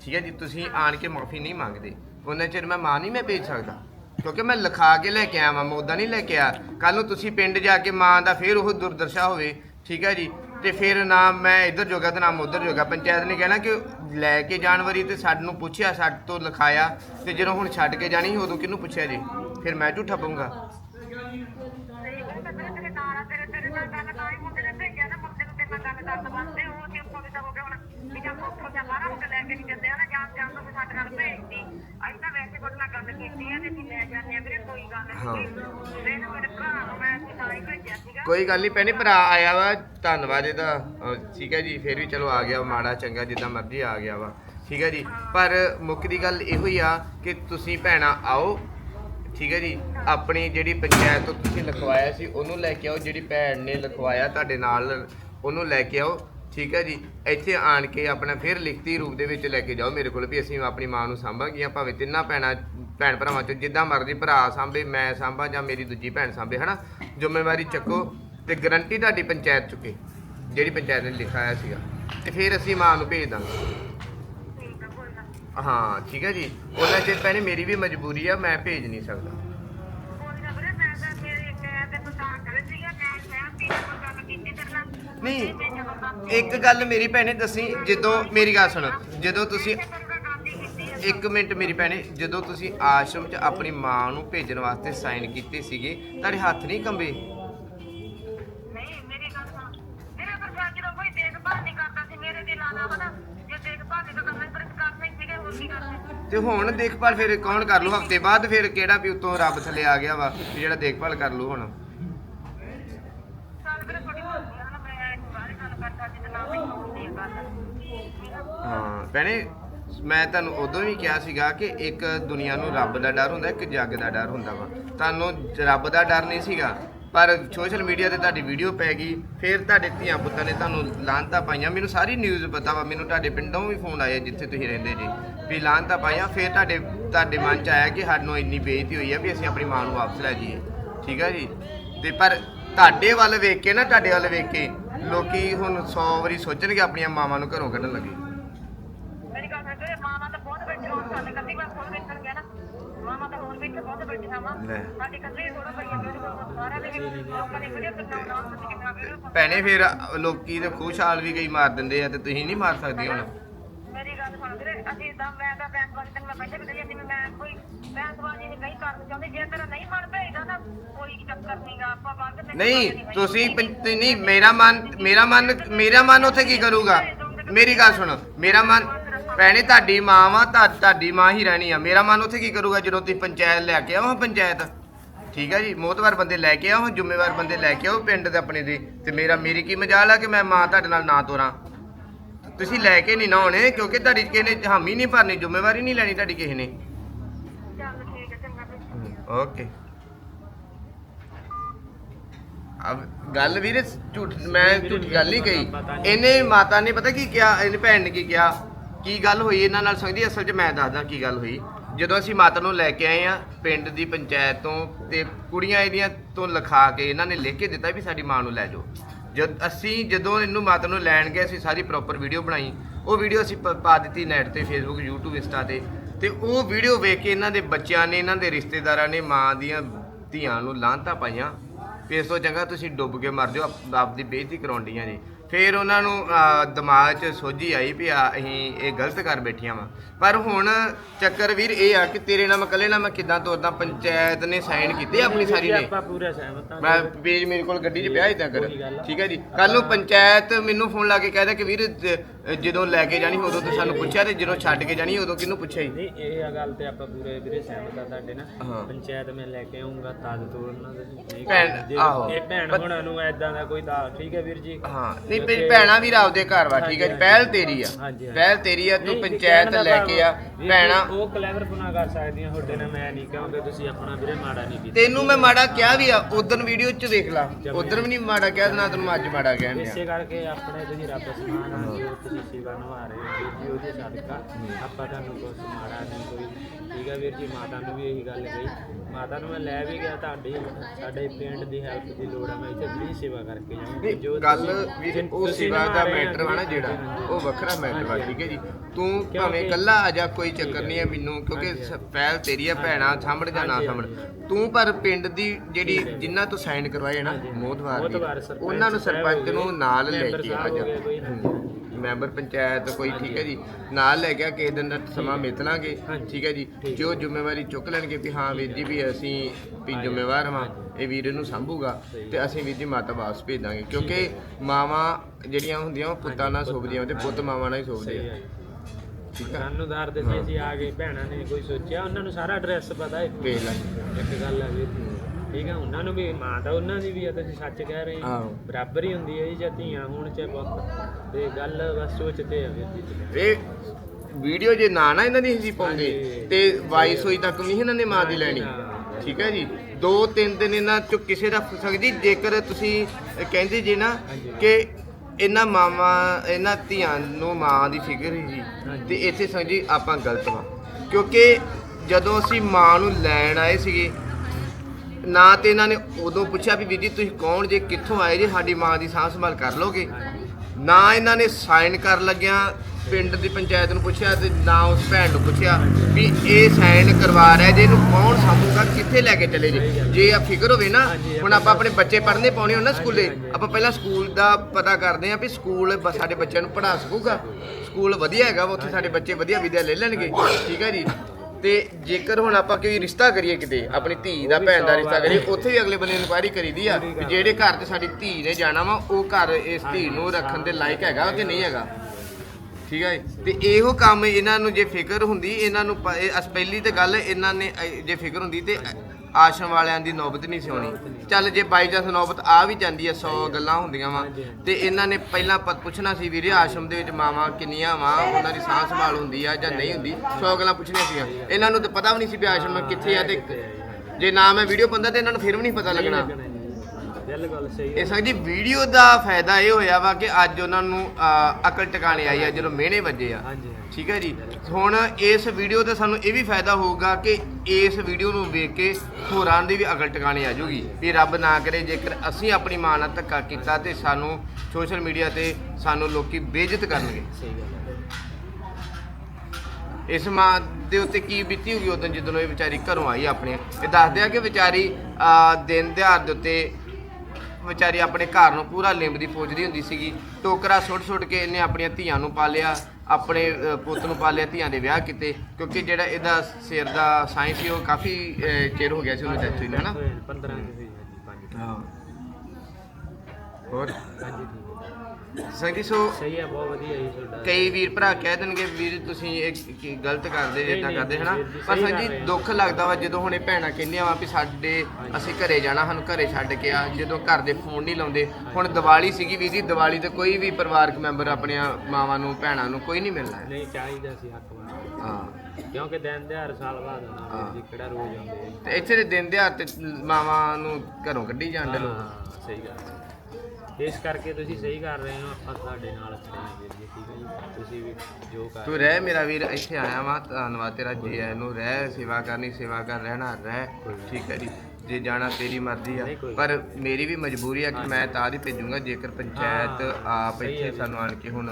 [SPEAKER 1] ਠੀਕ ਹੈ ਜੀ ਤੁਸੀਂ ਆਣ ਕੇ ਮਾਫੀ ਨਹੀਂ ਮੰਗਦੇ। ਉਹਨਾਂ ਚਿਰ ਮੈਂ ਮਾਂ ਨਹੀਂ ਮੈਂ ਭੇਜ ਸਕਦਾ। ਕਿਉਂਕਿ ਮੈਂ ਲਿਖਾ ਕੇ ਲੈ ਕੇ ਆਇਆ ਵਾਂ ਮੈਂ ਉਦਾਂ ਨਹੀਂ ਲੈ ਕੇ ਆ। ਕੱਲ ਨੂੰ ਤੁਸੀਂ ਪਿੰਡ ਜਾ ਕੇ ਮਾਂ ਦਾ ਫੇਰ ਉਹ ਦੁਰਦਸ਼ਾ ਹੋਵੇ। ਠੀਕ ਹੈ ਜੀ? ਤੇ ਫਿਰ ਨਾ ਮੈਂ ਇੱਧਰ ਜੋਗਾ ਤੇ ਨਾਮ ਉੱਧਰ ਜੋਗਾ। ਪੰਚਾਇਤ ਨੇ ਕਹਿਣਾ ਕਿ ਲੈ ਕੇ ਜਾਨਵਰੀ ਤੇ ਨੂੰ ਪੁੱਛਿਆ, ਸਾਡੇ ਤੋਂ ਲਿਖਾਇਆ ਤੇ ਜਦੋਂ ਹੁਣ ਛੱਡ ਕੇ ਜਾਣੀ ਉਦੋਂ ਕਿਹਨੂੰ ਪੁੱਛਿਆ ਜੀ? ਫਿਰ ਮੈਂ ਝੂਠਾ
[SPEAKER 2] ਪਊਂਗਾ। ਤੇਰੇ ਨਾਲ ਤੇਰੇ ਨਾਲ ਗੱਲ ਤਾਂ ਮੁੰਡੇ ਨੇ ਭੇਜਿਆ ਨਾ ਮੁੰਡੇ ਨੂੰ ਤੇ ਮੈਂ ਗੱਲ ਦੱਸ ਬੰਦੇ ਕੋਈ ਗੱਲ ਕੀਤੀ ਹੈ ਤੇ ਅਸੀਂ ਲੈ ਜਾਂਦੇ ਆ ਵੀਰੇ ਕੋਈ ਗੱਲ ਨਹੀਂ। ਮੇਰੇ ਭਰਾ
[SPEAKER 1] ਆਇਆ ਵਾ ਧੰਨਵਾਦ ਇਹਦਾ। ਅਹ ਠੀਕ ਹੈ ਜੀ ਫਿਰ ਵੀ ਚਲੋ ਆ ਗਿਆ ਮਾੜਾ ਚੰਗਾ ਜਿੱਦਾਂ ਮਰਜ਼ੀ ਆ ਗਿਆ ਵਾ। ਠੀਕ ਹੈ ਜੀ ਪਰ ਮੁੱਖ ਦੀ ਗੱਲ ਇਹੋ ਹੀ ਆ ਕਿ ਤੁਸੀਂ ਭੈਣਾ ਆਓ ਠੀਕ ਹੈ ਜੀ ਆਪਣੀ ਜਿਹੜੀ ਪੰਚਾਇਤ ਤੋਂ ਤੁਸੀਂ ਲਿਖਵਾਇਆ ਸੀ ਉਹਨੂੰ ਲੈ ਕੇ ਆਓ ਜਿਹੜੀ ਭੈਣ ਨੇ ਲਿਖਵਾਇਆ ਤੁਹਾਡੇ ਨਾਲ ਉਹਨੂੰ ਲੈ ਕੇ ਆਓ। ਠੀਕ ਹੈ ਜੀ? ਇੱਥੇ ਆਣ ਕੇ ਆਪਣਾ ਫਿਰ ਲਿਖਤੀ ਰੂਪ ਦੇ ਵਿੱਚ ਲੈ ਕੇ ਜਾਓ ਮੇਰੇ ਕੋਲ ਵੀ ਅਸੀਂ ਆਪਣੀ ਮਾਂ ਨੂੰ ਸਾਂਭਾਂਗੀਆਂ, ਭਾਵੇਂ ਤਿੰਨਾਂ ਭੈਣਾਂ, ਭੈਣ ਭਰਾਵਾਂ ਚੋਂ ਜਿੱਦਾਂ ਮਰਜ਼ੀ ਭਰਾ ਸਾਂਭੇ, ਮੈਂ ਸਾਂਭਾਂ ਜਾਂ ਮੇਰੀ ਦੂਜੀ ਭੈਣ ਸਾਂਭੇ, ਹਨਾ? ਜ਼ਿੰਮੇਵਾਰੀ ਚੱਕੋ ਤੇ ਗਰੰਟੀ ਤੁਹਾਡੀ ਪੰਚਾਇਤ ਚੁੱਕੇ, ਜਿਹੜੀ ਪੰਚਾਇਤ ਨੇ ਲਿਖਾਇਆ ਸੀਗਾ। ਤੇ ਫਿਰ ਅਸੀਂ ਮਾਂ ਨੂੰ ਭੇਜ ਦਾਂਗੇ। ਹਾਂ, ਠੀਕ ਹੈ ਜੀ? ਉਹਨਾਂ ਚਿਰ ਪਹਿਲੇ ਮੇਰੀ ਵੀ ਮਜਬੂਰੀ ਆ, ਮੈਂ ਭੇਜ ਨਹੀਂ ਸਕਦਾ। ਨਹੀਂ ਇੱਕ ਗੱਲ ਮੇਰੀ ਭੈਣੇ ਦੱਸੀ ਜਦੋਂ ਮੇਰੀ ਗੱਲ ਸੁਣ ਜਦੋਂ ਤੁਸੀਂ ਇੱਕ ਮਿੰਟ ਮੇਰੀ ਭੈਣੇ ਜਦੋਂ ਤੁਸੀਂ ਆਸ਼ਰਮ 'ਚ ਆਪਣੀ ਮਾਂ ਨੂੰ ਭੇਜਣ ਵਾਸਤੇ ਸਾਈਨ ਕੀਤੇ ਸੀਗੇ ਤੁਹਾਡੇ ਹੱਥ ਨਹੀਂ ਕੰਬੇ?
[SPEAKER 2] ਨਹੀਂ ਮੇਰੀ ਗੱਲ ਸੁਣ। ਮੇਰੇ ਪਰ ਜਾ ਜਦੋਂ ਕੋਈ ਦੇਖਭਾਲ ਨਹੀਂ ਕਰਦਾ ਸੀ ਮੇਰੇ ਤੇ ਲਾਣਾ ਵਾ ਨਾ ਜੇ ਦੇਖਭਾਲ ਨਹੀਂ ਤਾਂ ਕਰਨਾ ਪਰ ਕਰਨਾ ਹੀ ਸੀਗਾ ਹੋਰ ਕੀ ਕਰਨਾ?
[SPEAKER 1] ਤੇ ਹੁਣ ਦੇਖਭਾਲ ਫਿਰ ਕੌਣ ਕਰ ਲੂ? ਹਫ਼ਤੇ ਬਾਅਦ ਫਿਰ ਕਿਹੜਾ ਵੀ ਉਤੋਂ ਰੱਬ ਥੱਲੇ ਆ ਗਿਆ ਵਾ ਵੀ ਜਿਹੜਾ ਦੇਖਭਾਲ ਕਰ ਲੂ ਹੁਣ
[SPEAKER 2] ਚੱਲ ਵੀਰੇ ਥੋੜੀ ਹੁੰਦੀ ਆ ਨਾ ਮੈਂ ਬਾਰੇ ਗੱਲ ਕਰਦਾ ਜਿੱਦ ਨਾ ਮੈਨੂੰ ਹੁੰਦੀ ਹਾਂ,
[SPEAKER 1] ਭੈਣੇ, ਮੈਂ ਤੁਹਾਨੂੰ ਉਦੋਂ ਵੀ ਕਿਹਾ ਸੀਗਾ ਕਿ ਇੱਕ ਦੁਨੀਆ ਨੂੰ ਰੱਬ ਦਾ ਡਰ ਹੁੰਦਾ, ਇੱਕ ਜੱਗ ਦਾ ਡਰ ਹੁੰਦਾ ਵਾ। ਤੁਹਾਨੂੰ ਰੱਬ ਦਾ ਡਰ ਨਹੀਂ ਸੀਗਾ, ਪਰ ਸੋਸ਼ਲ ਮੀਡੀਆ ਤੇ ਤੁਹਾਡੀ ਵੀਡੀਓ ਪੈ ਗਈ, ਫਿਰ ਤੁਹਾਡੇ ਧੀਆਂ ਪੁੱਤਾਂ ਨੇ ਤੁਹਾਨੂੰ ਲਾਂਤਾ ਪਾਈਆਂ। ਮੈਨੂੰ ਸਾਰੀ ਨਿਊਜ਼ ਪਤਾ ਵਾ, ਮੈਨੂੰ ਤੁਹਾਡੇ ਪਿੰਡੋਂ ਵੀ ਫੋਨ ਆਇਆ ਜਿੱਥੇ ਤੁਸੀਂ ਰਹਿੰਦੇ ਜੀ, ਵੀ ਲਾਂਤਾ ਪਾਈਆਂ। ਫਿਰ ਤੁਹਾਡੇ ਤੁਹਾਡੇ ਮਨ 'ਚ ਆਇਆ ਕਿ ਸਾਨੂੰ ਇੰਨੀ ਬੇਇੱਜ਼ਤੀ ਹੋਈ ਹੈ ਵੀ ਅਸੀਂ ਆਪਣੀ ਮਾਂ ਨੂੰ ਵਾਪਸ ਲੈ ਜਾਈਏ। ਠੀਕ ਹੈ ਜੀ? ਤੇ ਪਰ ਤੁਹਾਡੇ ਵੱਲ ਵੇਖ ਕੇ ਨਾ, ਤੁਹਾਡੇ ਵੱਲ ਵੇਖ ਕੇ ਲੋਕੀ ਹੁਣ 100 ਵਾਰੀ ਸੋਚਣਗੇ ਆਪਣੀਆਂ ਮਾਵਾਂ ਨੂੰ ਘਰੋਂ ਕੱਢਣ ਲੱਗੇ।
[SPEAKER 2] ਮੇਰੀ ਗੱਲ ਸੁਣ ਤੇ ਮਾਮਾ ਤਾਂ ਬਹੁਤ ਬੈਠੇ ਹੋਣ ਸਾਡੇ ਕੱਲੀ ਵਾਰ ਫੋਨ ਵੇਖਣ ਗਿਆ ਨਾ। ਮਾਮਾ ਤਾਂ ਹੋਰ ਵੀ ਇੱਥੇ ਬਹੁਤ ਬੈਠੇ ਵਾ।
[SPEAKER 1] ਲੈ।
[SPEAKER 2] ਸਾਡੀ ਕੱਲੀ ਥੋੜਾ ਬਈਆ ਵੀਡੀਓ ਸਾਰਿਆਂ ਦੇ ਵੀ ਲੋਕਾਂ ਨੇ ਵੀਡੀਓ ਕਰਨਾ ਨਾ ਤੁਸੀਂ ਕਿੰਨਾ ਵੀਡੀਓ
[SPEAKER 1] ਭੈਣੇ ਫਿਰ ਲੋਕੀ ਤੇ ਖੁਸ਼ਹਾਲ ਵੀ ਕਈ ਮਾਰ ਦਿੰਦੇ ਆ ਤੇ ਤੁਸੀਂ ਨਹੀਂ ਮਾਰ ਸਕਦੀ ਹੁਣ।
[SPEAKER 2] ਮੇਰੀ ਗੱਲ ਸੁਣ ਵੀਰੇ ਅਸੀਂ ਤਾਂ ਮੈਂ ਤਾਂ ਬੈਂਕ ਵਾਲੀ ਤੈਨੂੰ ਮੈਂ ਪਹਿਲੇ ਵੀ ਕਹੀ ਵੀ ਮੈਂ ਕੋਈ ਬੈਂਕ ਵਾਲੀ ਨਹੀਂ ਨਹੀਂ ਕਰਨੀ ਚਾਹੁੰਦੀ ਜੇ ਤੇਰਾ ਨਹੀਂ ਮਨ ਭੇਜਦਾ ਨਾ ਕੋਈ ਚੱਕਰ ਨਹੀਂਗਾ ਆਪਾਂ ਬੰਦ ਤੇ
[SPEAKER 1] ਨਹੀਂ ਤੁਸੀਂ ਪੰ- ਤੇ ਨਹੀਂ ਮੇਰਾ ਮਨ ਮੇਰਾ ਮਨ ਮੇਰਾ ਮਨ ਉੱਥੇ ਕੀ ਕਰੂਗਾ? ਮੇਰੀ ਗੱਲ ਸੁਣੋ ਮੇਰਾ ਮਨ ਭੈਣੇ ਤੁਹਾਡੀ ਮਾਂ ਵਾ ਤੁਹਾ- ਤੁਹਾਡੀ ਮਾਂ ਹੀ ਰਹਿਣੀ ਆ। ਮੇਰਾ ਮਨ ਉੱਥੇ ਕੀ ਕਰੂਗਾ ਜਦੋਂ ਤੁਸੀਂ ਪੰਚਾਇਤ ਲੈ ਕੇ ਆਓ ਪੰਚਾਇਤ? ਠੀਕ ਹੈ ਜੀ ਮੋਤਵਾਰ ਬੰਦੇ ਲੈ ਕੇ ਆਓ ਜ਼ਿੰਮੇਵਾਰ ਬੰਦੇ ਲੈ ਕੇ ਆਓ ਪਿੰਡ ਦੇ ਆਪਣੇ ਦੇ। ਤੇ ਮੇਰਾ ਮੇਰੀ ਕੀ ਮਜਾਲ ਆ ਕਿ ਮੈਂ ਮਾਂ ਤੁਹਾਡੇ ਨਾਲ ਨਾ ਤੋਰਾਂ? ਤੁਸੀਂ ਲੈ ਕੇ ਨਹੀਂ ਨਾ ਆਉਣੇ ਕਿਉਂਕਿ ਤੁਹਾਡੀ ਕਿਸੇ ਨੇ ਹਾਮੀ ਨਹੀਂ ਭਰਨੀ ਜ਼ਿੰਮੇਵਾਰੀ ਨਹੀਂ ਲੈਣੀ ਤੁਹਾਡੀ ਕਿਸੇ ਨੇ। ਓਕੇ ਅਬ ਗੱਲ ਵੀਰੇ ਝੂਠ ਮੈਂ ਝੂਠੀ ਗੱਲ ਨਹੀਂ ਕਹੀ। ਇਹਨੇ ਮਾਤਾ ਨੇ ਪਤਾ ਕੀ ਕਿਹਾ ਇਹਨੇ ਭੈਣ ਨੇ ਕੀ ਕਿਹਾ? ਕੀ ਗੱਲ ਹੋਈ ਇਹਨਾਂ ਨਾਲ? ਸੰਗਦੀ ਅਸਲ 'ਚ ਮੈਂ ਦੱਸਦਾ ਕੀ ਗੱਲ ਹੋਈ। ਜਦੋਂ ਅਸੀਂ ਮਾਤਾ ਨੂੰ ਲੈ ਕੇ ਆਏ ਆ ਪਿੰਡ ਦੀ ਪੰਚਾਇਤ ਤੋਂ ਤੇ ਕੁੜੀਆਂ ਇਹਦੀਆਂ ਤੋਂ ਲਿਖਾ ਕੇ ਇਹਨਾਂ ਨੇ ਲਿਖ ਕੇ ਦਿੱਤਾ ਵੀ ਸਾਡੀ ਮਾਂ ਨੂੰ ਲੈ ਜਾਓ। ਜਦ ਅਸੀਂ ਜਦੋਂ ਇਹਨੂੰ ਮਾਤਾ ਨੂੰ ਲੈਣ ਗਏ ਅਸੀਂ ਸਾਰੀ ਪ੍ਰੋਪਰ ਵੀਡੀਓ ਬਣਾਈ। ਉਹ ਵੀਡੀਓ ਅਸੀਂ ਪ- ਦਿੱਤੀ ਨੈਟ ਤੇ ਫੇਸਬੁੱਕ YouTube ਇੰਸਟਾ ਤੇ। ਤੇ ਉਹ ਵੀਡੀਓ ਵੇਖ ਕੇ ਇਹਨਾਂ ਦੇ ਬੱਚਿਆਂ ਨੇ, ਇਹਨਾਂ ਦੇ ਰਿਸ਼ਤੇਦਾਰਾਂ ਨੇ ਮਾਂ ਦੀਆਂ ਧੀਆਂ ਨੂੰ ਲਾਂਤਾ ਪਾਈਆਂ। ਵੀ ਇਸ ਤੋਂ ਚੰਗਾ ਤੁਸੀਂ ਡੁੱਬ ਕੇ ਮਰ ਜਾਓ, ਆਪ- ਆਪਦੀ ਬੇਇੱਜ਼ਤੀ ਕਰਾਉਂਦੀਆਂ ਜੀ। ਫਿਰ ਉਹਨਾਂ ਨੂੰ ਅਹ, ਦਿਮਾਗ 'ਚ ਸੋਝੀ ਆਈ ਵੀ ਆ ਅਸੀਂ ਇਹ ਗਲਤ ਕਰ ਬੈਠੀਆਂ ਵਾ। ਪਰ ਹੁਣ ਚੱਕਰ ਵੀਰ ਇਹ ਆ ਕਿ ਤੇਰੇ ਨਾਲ ਮੈਂ ਇਕੱਲੇ ਨਾਲ ਮੈਂ ਕਿੱਦਾਂ ਤੋਰਦਾ ਪੰਚਾਇਤ ਨੇ ਸਾਈਨ ਕੀਤੇ ਆਪਣੀ ਸਾਰੀ ਨੇ?
[SPEAKER 4] ਆਪਾਂ ਪੂਰਾ ਸਹਿਮਤ ਹਾਂ
[SPEAKER 1] ਮੈਂ ਪੇਜ ਮੇਰੇ ਕੋਲ ਗੱਡੀ 'ਚ ਪਿਆ ਇਦਾਂ ਕਰ। ਠੀਕ ਹੈ ਜੀ। ਕੱਲ ਨੂੰ ਪੰਚਾਇਤ ਮੈਨੂੰ ਫੋਨ ਲਾ ਕੇ ਕਹਿਦਾ ਕਿ ਵੀਰ ਜ- ਜਦੋਂ ਲੈ ਕੇ ਜਾਣੀ ਉਦੋਂ ਤੇ ਸਾਨੂੰ ਪੁੱਛਿਆ ਤੇ ਜਦੋਂ ਛੱਡ ਕੇ ਜਾਣੀ ਉਦੋਂ ਕਿਹਨੂੰ ਪੁੱਛਿਆ ਜੀ?
[SPEAKER 4] ਨਹੀਂ ਇਹ ਆ ਗੱਲ ਤੇ ਆਪਾਂ ਪੂਰੇ ਵੀਰੇ ਸਹਿਮਤ ਆ ਤੁਹਾਡੇ
[SPEAKER 1] ਹਾਂ।
[SPEAKER 4] ਨਾਲ ਪੰਚਾਇਤ ਮੈਂ ਲੈ ਕੇ ਆਉਂਗਾ ਤਦ ਤੋੜਨਾ ਤੇ ਨਹੀਂ
[SPEAKER 1] ਭੈਣ-
[SPEAKER 4] ਕਰਨਾ। ਜੇ
[SPEAKER 1] ਆਹੋ।
[SPEAKER 4] ਇਹ ਭੈਣ ਹੋਣਾ ਨੂੰ ਐਦਾਂ ਦਾ ਕੋਈ ਤਾਂ ਠੀਕ ਹੈ ਵੀਰ ਜੀ?
[SPEAKER 1] ਹਾਂ ਨਹੀਂ ਮੇਰੀ ਭੈਣਾ ਵੀ ਆਪਦੇ ਘਰ ਵਾ ਠੀਕ ਹੈ ਜੀ ਪਹਿਲ ਤੇਰੀ ਆ।
[SPEAKER 4] ਹਾਂਜੀ, ਹਾਂਜੀ।
[SPEAKER 1] ਪਹਿਲ ਤੇਰੀ ਆ ਤੂੰ
[SPEAKER 4] ਨਹੀਂ,
[SPEAKER 1] ਪੰਚਾਇਤ ਲੈ ਕੇ ਆ
[SPEAKER 4] ਵੀਰ
[SPEAKER 1] ਭੈਣਾ
[SPEAKER 4] ਉਹ ਕਲੈਵਰ ਪੁਨਾ ਕਰ ਸਕਦੀਆਂ ਤੁਹਾਡੇ ਨਾਲ ਮੈਂ ਨਹੀਂ ਕਹਾਂਗਾ ਤੁਸੀਂ ਆਪਣਾ ਵੀਰੇ ਮਾੜਾ ਨਹੀਂ ਕੀਤਾ।
[SPEAKER 1] ਤੈਨੂੰ ਮੈਂ ਮਾੜਾ ਕਿਹਾ ਵੀ ਆ ਉਦੋਂ ਵੀਡੀਓ 'ਚ ਵੇਖ ਲਾ। ਉਦੋਂ ਵੀ ਨਹੀਂ ਮਾੜਾ ਕਿਹਾ ਨਾ ਤੈਨੂੰ ਅੱਜ ਮਾੜਾ ਕਹਿਣ
[SPEAKER 4] ਇਸੇ ਕਰਕੇ ਆਪਣੇ ਤੁਸੀਂ ਰੱਬ ਸਮਾਨ ਆ ਜੋ ਤੁਸੀਂ ਸੇਵਾ ਨਿਭਾ ਰਹੇ ਹੋ ਵੀਰ ਜੀ ਉਹਦੇ ਸਦਕਾ ਆਪਾਂ ਤੁਹਾਨੂੰ ਕੁਛ ਮਾੜਾ ਨਹੀਂ ਕੋਈ ਠੀਕ ਹੈ ਵੀਰ ਜੀ ਮਾਤਾ ਨੂੰ ਵੀ ਇਹੀ ਗੱਲ ਕਹੀ। ਮਾਤਾ ਨੂੰ ਮੈਂ ਲੈ ਵੀ ਗਿਆ ਤੁਹਾਡੀ ਸਾਡੇ ਪਿੰਡ ਦੀ ਹੈਲਪ ਦੀ ਲੋੜ ਆ ਮੈਂ ਇੱਥੇ ਫ੍ਰੀ ਸੇਵਾ ਕਰਕੇ ਜਾਊਂਗਾ ਜੋ
[SPEAKER 1] ਗੱਲ
[SPEAKER 4] ਤੁਸੀਂ-
[SPEAKER 1] ਵੀ
[SPEAKER 4] ਜਿਨ-
[SPEAKER 1] ਉਹ ਸੇਵਾ ਦਾ ਮੈਟਰ ਵਾ ਨਾ ਜਿਹੜਾ। ਉਹ ਵੱਖਰਾ ਮੈਟਰ ਵਾ ਠੀਕ ਹੈ ਜੀ ਤੂੰ ਭਾਵੇਂ ਇਕੱਲਾ ਆ ਜਾ ਕੋਈ ਚੱਕਰ ਨਹੀਂ ਹੈ
[SPEAKER 4] ਹੈ।
[SPEAKER 1] ਮੈਨੂੰ ਕਿਉਂਕਿ ਸ-। ਪਹਿਲ ਤੇਰੀ ਆ ਭੈਣਾ ਸਾਂਭਣ ਜਾਂ ਨਾ
[SPEAKER 4] ਹਾਂਜੀ।
[SPEAKER 1] ਤੂੰ ਪਰ ਪਿੰਡ ਦੀ ਜਿਹੜੀ
[SPEAKER 4] ਹੈ।
[SPEAKER 1] ਜਿਨ੍ਹਾਂ ਤੋਂ ਸਾਈਨ ਕਰਵਾਏ ਨਾ। ਮੋਹਤਵਾਰ
[SPEAKER 4] ਮੋਹਤਬਾਰ
[SPEAKER 1] ਦੀ,
[SPEAKER 4] ਸਰਪੰਚ
[SPEAKER 1] ਉਹਨਾਂ ਨੂੰ ਸਰਪੰਚ
[SPEAKER 4] ਹੋ
[SPEAKER 1] ਨੂੰ ਨਾਲ ਲੈ ਕੇ ਆ ਜਾ
[SPEAKER 4] ਹੋ
[SPEAKER 1] ਹੂੰ। ਮੈਂਬਰ ਪੰਚਾਇਤ ਕੋਈ ਠੀਕ ਹੈ ਜੀ? ਨਾਲ ਲੈ ਗਿਆ ਕਿਸੇ ਦਿਨ ਦਾ ਸਮਾਂ ਮਿਤ ਲਾਂਗੇ। ਠੀਕ ਹੈ ਜੀ। ਜੋ ਜ਼ਿੰਮੇਵਾਰੀ ਚੁੱਕ ਲੈਣਗੇ ਵੀ ਹਾਂ ਵੀਰ ਜੀ ਵੀ ਅਸੀਂ ਵੀ ਜ਼ਿੰਮੇਵਾਰ ਹਾਂ ਇਹ ਵੀਰ ਨੂੰ ਸੰਭੂਗਾ। ਤੇ ਅਸੀਂ ਵੀਰ ਜੀ ਮਾਤਾ ਵਾਪਸ ਭੇਜ ਦਾਂਗੇ ਕਿਉਂਕਿ ਮਾਵਾਂ ਜਿਹੜੀਆਂ ਹੁੰਦੀਆਂ ਉਹ ਪੁੱਤਾਂ ਨਾਲ ਸੋਭਦੀਆਂ ਤੇ ਪੁੱਤ ਮਾਵਾਂ ਨਾਲ ਹੀ ਸੋਭਦੇ ਆ।
[SPEAKER 4] ਸਾਨੂੰ ਦਰਦ ਸੀ ਅਸੀਂ ਆ ਗਏ ਭੈਣਾਂ ਨੇ ਕੋਈ ਸੋਚਿਆ? ਉਹਨਾਂ ਨੂੰ ਸਾਰਾ ਐਡਰੈਸ ਪਤਾ ਹੈ ਇੱਕ ਗੱਲ ਹੈ ਵੀਰ ਠੀਕ ਹੈ ਉਹਨਾਂ ਨੂੰ ਵੀ ਮਾਂ ਤਾਂ ਉਹਨਾਂ ਦੀ ਵੀ ਆ ਤੁਸੀਂ ਸੱਚ ਕਹਿ ਰਹੇ ਹੋ
[SPEAKER 1] ਆਹੋ
[SPEAKER 4] ਬਰਾਬਰ ਹੀ ਹੁੰਦੀ ਹੈ ਜੀ ਜਾਂ ਧੀਆਂ ਹੋਣ ਚਾਹੇ ਪੁੱਤ ਤੇ ਗੱਲ ਬਸ ਸੋਚਦੇ ਆ ਵੀਰ ਜੀ।
[SPEAKER 1] ਇਹ ਵੀਡੀਓ ਜੇ ਨਾ ਨਾ ਇਹਨਾਂ ਦੀ ਅਸੀਂ ਪਾਉਂਦੇ
[SPEAKER 4] ਹਾਂਜੀ।
[SPEAKER 1] ਤੇ ਵਾਇਸ ਹੋਈ ਤੱਕ ਨਹੀਂ ਇਹਨਾਂ ਨੇ ਮਾਂ ਦੀ ਲੈਣੀ
[SPEAKER 4] ਹਾਂ।
[SPEAKER 1] ਠੀਕ ਹੈ ਜੀ ਦੋ ਤਿੰਨ ਦਿਨ ਇਹਨਾਂ ਚੋਂ ਕਿਸੇ ਦਾ ਫ ਸਕਦੀ ਜੇਕਰ ਤੁਸੀਂ ਕਹਿੰਦੇ ਜੇ ਨਾ
[SPEAKER 4] ਹਾਂਜੀ।
[SPEAKER 1] ਕਿ ਇਹਨਾਂ ਮਾਵਾਂ ਇਹਨਾਂ ਧੀਆਂ ਨੂੰ ਮਾਂ ਦੀ ਫਿਕਰ ਹੀ ਜੀ
[SPEAKER 4] ਹਾਂਜੀ।
[SPEAKER 1] ਤੇ ਇੱਥੇ ਸਮਝੀ ਆਪਾਂ ਗਲਤ ਵਾ ਕਿਉਂਕਿ ਜਦੋਂ ਅਸੀਂ ਮਾਂ ਨੂੰ ਲੈਣ ਆਏ ਸੀਗੇ ਨਾ ਤੇ ਇਹਨਾਂ ਨੇ ਉਦੋਂ ਪੁੱਛਿਆ ਵੀ ਵੀਰ ਜੀ ਤੁਸੀਂ ਕੌਣ ਜੇ ਕਿੱਥੋਂ ਆਏ ਜੇ ਸਾਡੀ ਮਾਂ ਦੀ ਸਾਂਭ ਸੰਭਾਲ ਕਰ ਲੋਗੇ ਨਾ ਇਹਨਾਂ ਨੇ ਸਾਈਨ ਕਰਨ ਲੱਗਿਆ ਪਿੰਡ ਦੀ ਪੰਚਾਇਤ ਨੂੰ ਪੁੱਛਿਆ ਤੇ ਨਾ ਉਸ ਭੈਣ ਨੂੰ ਪੁੱਛਿਆ ਵੀ ਇਹ ਸਾਈਨ ਕਰਵਾ ਰਿਹਾ ਜੇ ਇਹਨੂੰ ਕੌਣ ਸਾਂਭੂਗਾ ਕਿੱਥੇ ਲੈ ਕੇ ਚਲੇ ਜੇ। ਜੇ ਆ ਫਿਕਰ ਹੋਵੇ ਨਾ ਹੁਣ ਆਪਾਂ ਆਪਣੇ ਬੱਚੇ ਪੜ੍ਹਨੇ ਪਾਉਣੇ ਹੋਣ ਨਾ ਸਕੂਲੇ ਆਪਾਂ ਪਹਿਲਾਂ ਸਕੂਲ ਦਾ ਪਤਾ ਕਰਦੇ ਆਂ ਵੀ ਸਕੂਲ ਬ- ਸਾਡੇ ਬੱਚਿਆਂ ਨੂੰ ਪੜ੍ਹਾ ਸਕੂਗਾ। ਸਕੂਲ ਵਧੀਆ ਹੈਗਾ ਵਾ, ਉੱਥੇ ਸਾਡੇ ਬੱਚੇ ਵਧੀਆ ਵਿਦਿਆ ਲੈ ਲੈਣਗੇ। ਠੀਕ ਹੈ ਜੀ। ਤੇ ਜੇਕਰ ਹੁਣ ਆਪਾਂ ਕੋਈ ਰਿਸ਼ਤਾ ਕਰੀਏ ਕਿਤੇ ਆਪਣੀ ਧੀ ਦਾ ਭੈਣ ਦਾ ਰਿਸ਼ਤਾ ਕਰੀਏ ਉੱਥੇ ਵੀ ਅਗਲੇ ਬੰਦੇ ਇਨਕੁਆਇਰੀ ਕਰੀਦੀ ਆ ਵੀ ਜਿਹੜੇ ਘਰ ਤੇ ਸਾਡੀ ਧੀ ਨੇ ਜਾਣਾ ਵਾ ਉਹ ਘਰ ਇਸ ਧੀ ਨੂੰ ਰੱਖਣ ਦੇ ਲਾਇਕ ਹੈਗਾ ਕਿ ਨਹੀਂ ਹੈਗਾ? ਠੀਕ ਹੈ। ਤੇ ਇਹੋ ਕੰਮ ਇਹਨਾਂ ਨੂੰ ਜੇ ਫਿਕਰ ਹੁੰਦੀ ਇਹਨਾਂ ਨੂੰ ਪ- ਇਹ ਅਸ ਪਹਿਲੀ ਤੇ ਗੱਲ ਇਹਨਾਂ ਨੇ ਅ- ਜੇ ਫਿਕਰ ਹੁੰਦੀ ਤੇ ਆਸ਼ਰਮ ਵਾਲਿਆਂ ਦੀ ਨੌਬਤ ਨਹੀਂ ਸੀ ਆਉਣੀ ਚੱਲ ਜੇ ਬਾਈ ਚਾਂਸ ਨੌਬਤ ਆ ਵੀ ਜਾਂਦੀ ਹੈ 100 ਗੱਲਾਂ ਹੁੰਦੀਆਂ ਵਾ। ਤੇ ਇਹਨਾਂ ਨੇ ਪਹਿਲਾਂ ਪ- ਪੁੱਛਣਾ ਸੀ ਵੀਰੇ, ਆਸ਼ਰਮ ਦੇ ਵਿੱਚ ਮਾਵਾਂ ਕਿੰਨੀਆਂ ਵਾ? ਉਹਨਾਂ ਦੀ ਸਾਂਭ ਸੰਭਾਲ ਹੁੰਦੀ ਆ ਜਾਂ ਨਹੀਂ ਹੁੰਦੀ? 100 ਗੱਲਾਂ ਪੁੱਛਣੀਆਂ ਸੀਗੀਆਂ। ਇਹਨਾਂ ਨੂੰ ਤਾਂ ਪਤਾ ਵੀ ਨਹੀਂ ਸੀ ਵੀ ਆਸ਼ਰਮ ਕਿੱਥੇ ਆ ਤੇ ਜੇ ਨਾ ਮੈਂ ਵੀਡੀਓ ਪਾਉਂਦਾ ਤੇ ਇਹਨਾਂ ਨੂੰ ਫਿਰ ਵੀ ਨਹੀਂ ਪਤਾ ਲੱਗਣਾ।
[SPEAKER 4] ਬਿਲਕੁਲ ਸਹੀ ਹੈ।
[SPEAKER 1] ਇਹ ਸਾਡੀ ਜੀ ਵੀਡੀਓ ਦਾ ਫਾਇਦਾ ਇਹ ਹੋਇਆ ਵਾ ਕਿ ਅੱਜ ਉਹਨਾਂ ਨੂੰ ਅਕਲ ਟਿਕਾਣੇ ਆਈ ਆ ਜਦੋਂ ਮਿਹਣੇ ਵੱਜੇ ਆ।
[SPEAKER 4] ਹਾਂਜੀ ਹਾਂਜੀ।
[SPEAKER 1] ਠੀਕ ਹੈ ਜੀ? ਹੁਣ ਇਸ ਵੀਡੀਓ ਤੇ ਸਾਨੂੰ ਇਹ ਵੀ ਫਾਇਦਾ ਹੋਊਗਾ ਕਿ ਇਸ ਵੀਡੀਓ ਨੂੰ ਵੇਖ ਕੇ ਹੋਰਾਂ ਦੀ ਵੀ ਅਕਲ ਟਿਕਾਣੇ ਆ ਜਾਊਗੀ ਵੀ ਰੱਬ ਨਾ ਕਰੇ ਜੇਕਰ ਅਸੀਂ ਆਪਣੀ ਮਾਂ ਨਾਲ ਧੱਕਾ ਕੀਤਾ ਤੇ ਸਾਨੂੰ ਸੋਸ਼ਲ ਮੀਡੀਆ ਤੇ ਸਾਨੂੰ ਲੋਕੀ ਬੇਇੱਜ਼ਤ ਕਰਨਗੇ।
[SPEAKER 4] ਸਹੀ ਗੱਲ ਹੈ।
[SPEAKER 1] ਇਸ ਮਾਂ ਦੇ ਉੱਤੇ ਕੀ ਬੀਤੀ ਹੋਗੀ ਉਦੋਂ ਜਦੋਂ ਇਹ ਵਿਚਾਰੀ ਘਰੋਂ ਆਈ ਆਪਣੇ? ਇਹ ਦੱਸਦੇ ਆ ਕਿ ਵਿਚਾਰੀ ਆ, ਦਿਨ ਦਿਹਾੜ ਦੇ ਉੱਤੇ ਵਿਚਾਰੀ ਆਪਣੇ ਘਰ ਨੂੰ ਪੂਰਾ ਲਿੰਬਦੀ ਪੂਜਦੀ ਹੁੰਦੀ ਸੀਗੀ। ਟੋਕਰਾ ਸੁੱਟ ਸੁੱਟ ਕੇ ਇਹਨੇ ਆਪਣੀਆਂ ਧੀਆਂ ਨੂੰ ਪਾਲਿਆ ਆਪਣੇ ਅ, ਪੁੱਤ ਨੂੰ ਪਾਲਿਆ ਧੀਆਂ ਦੇ ਵਿਆਹ ਕੀਤੇ। ਕਿਉਂਕਿ ਜਿਹੜਾ ਇਹਦਾ ਸਿਰ ਦਾ ਸਾਇੰਸ ਸੀ ਉਹ ਕਾਫੀ ਅ, ਚਿਰ ਹੋ ਗਿਆ ਸੀ ਉਹਨੂੰ ਡੈਥ ਹੋਈ ਨੂੰ, ਹਨਾ?
[SPEAKER 4] 15 ਦੀ ਹੋਈ ਹੈ ਜੀ
[SPEAKER 1] ਹਾਂ। ਹੋਰ?
[SPEAKER 4] ਹਾਂਜੀ ਠੀਕ ਹੈ।
[SPEAKER 1] ਸੰਗੀ ਸੋ
[SPEAKER 4] ਸਹੀ ਹੈ ਬਹੁਤ ਵਧੀਆ ਜੀ ਤੁਹਾਡਾ
[SPEAKER 1] ਕਈ ਵੀਰ ਭਰਾ ਕਹਿ ਦੇਣਗੇ ਵੀਰ ਤੁਸੀਂ ਇਹ ਕੀ ਗਲਤ ਕਰਦੇ ਜੇ
[SPEAKER 4] ਨਹੀਂ,
[SPEAKER 1] ਕਰਦੇ ਹਨਾ
[SPEAKER 4] ਵੀਰ ਜੀ,
[SPEAKER 1] ਪਰ
[SPEAKER 4] ਸਹੀ।
[SPEAKER 1] ਦੁੱਖ ਲੱਗਦਾ ਵਾ ਜਦੋਂ ਹੁਣ ਭੈਣਾਂ ਕਹਿੰਦੀਆਂ ਵਾ ਵੀ ਸਾਡੇ ਅਸੀਂ ਘਰੇ ਜਾਣਾ ਸਾਨੂੰ ਘਰੇ ਛੱਡ ਕੇ ਆ ਜਦੋਂ ਘਰ ਦੇ ਫੋਨ ਨਹੀਂ ਲਾਉਂਦੇ ਹੁਣ ਦੀਵਾਲੀ ਸੀਗੀ ਵੀਰ ਜੀ ਦੀਵਾਲੀ ਤੇ ਕੋਈ ਵੀ ਪਰਿਵਾਰਕ ਮੈਂਬਰ ਆਪਣੀਆਂ ਮਾਵਾਂ ਨੂੰ ਭੈਣਾਂ ਨੂੰ ਕੋਈ ਨਹੀਂ ਮਿਲਣਾ ਹੈ।
[SPEAKER 4] ਨਹੀਂ ਚਾਹੀਦਾ ਸੀ ਹੱਕ ਵਾਲਾ
[SPEAKER 1] ਹਾਂ
[SPEAKER 4] ਕਿਉਂਕਿ ਦਿਨ ਦੇ ਹਰ ਸਾਲ ਬਾਅਦ। ਵੀਰ ਜੀ ਕਿਹੜਾ ਰੋਜ਼ ਆਉਂਦੇ ਆ।
[SPEAKER 1] ਤੇ ਇੱਥੇ ਦੇ ਦਿਨ ਦਿਹਾੜ ਤੇ ਮਾਵਾਂ ਨੂੰ ਘਰੋਂ ਕੱਢੀ ਜਾਂਦੇ ਲੋਕ
[SPEAKER 4] ਹਾਂ ਸਹੀ ਗੱਲ ਹੈ। ਇਸ ਕਰਕੇ ਤੁਸੀਂ ਸਹੀ ਕਰ ਰਹੇ ਹੋ ਆਪਾਂ ਤੁਹਾਡੇ ਨਾਲ ਖੜੇ ਹਾਂ ਵੀਰ ਜੀ ਠੀਕ ਹੈ ਜੀ? ਤੁਸੀਂ ਵੀ ਜੋ ਕਰ
[SPEAKER 1] ਤੂੰ ਰਹਿ ਮੇਰਾ ਵੀਰ ਇੱਥੇ ਆਇਆ ਵਾ ਧੰਨਵਾਦ ਤੇਰਾ ਜੀ ਆਇਆਂ ਨੂੰ ਰਹਿ ਸੇਵਾ ਕਰਨੀ ਸੇਵਾ ਕਰ ਰਹਿਣਾ ਰਹਿ ਠੀਕ ਹੈ ਜੀ ਜੇ ਜਾਣਾ ਤੇਰੀ ਮਰਜ਼ੀ ਆ
[SPEAKER 4] ਨਹੀਂ, ਕੋਈ
[SPEAKER 1] ਪਰ ਮੇਰੀ ਵੀ ਮਜਬੂਰੀ ਆ ਕਿ ਮੈਂ ਤਾਂ ਹੀ ਭੇਜੂੰਗਾ ਜੇਕਰ ਪੰਚਾਇਤ ਆਪ
[SPEAKER 4] ਸਹੀ
[SPEAKER 1] ਇੱਥੇ
[SPEAKER 4] ਹੈ ਜੀ।
[SPEAKER 1] ਸਾਨੂੰ ਆਣ ਕੇ ਹੁਣ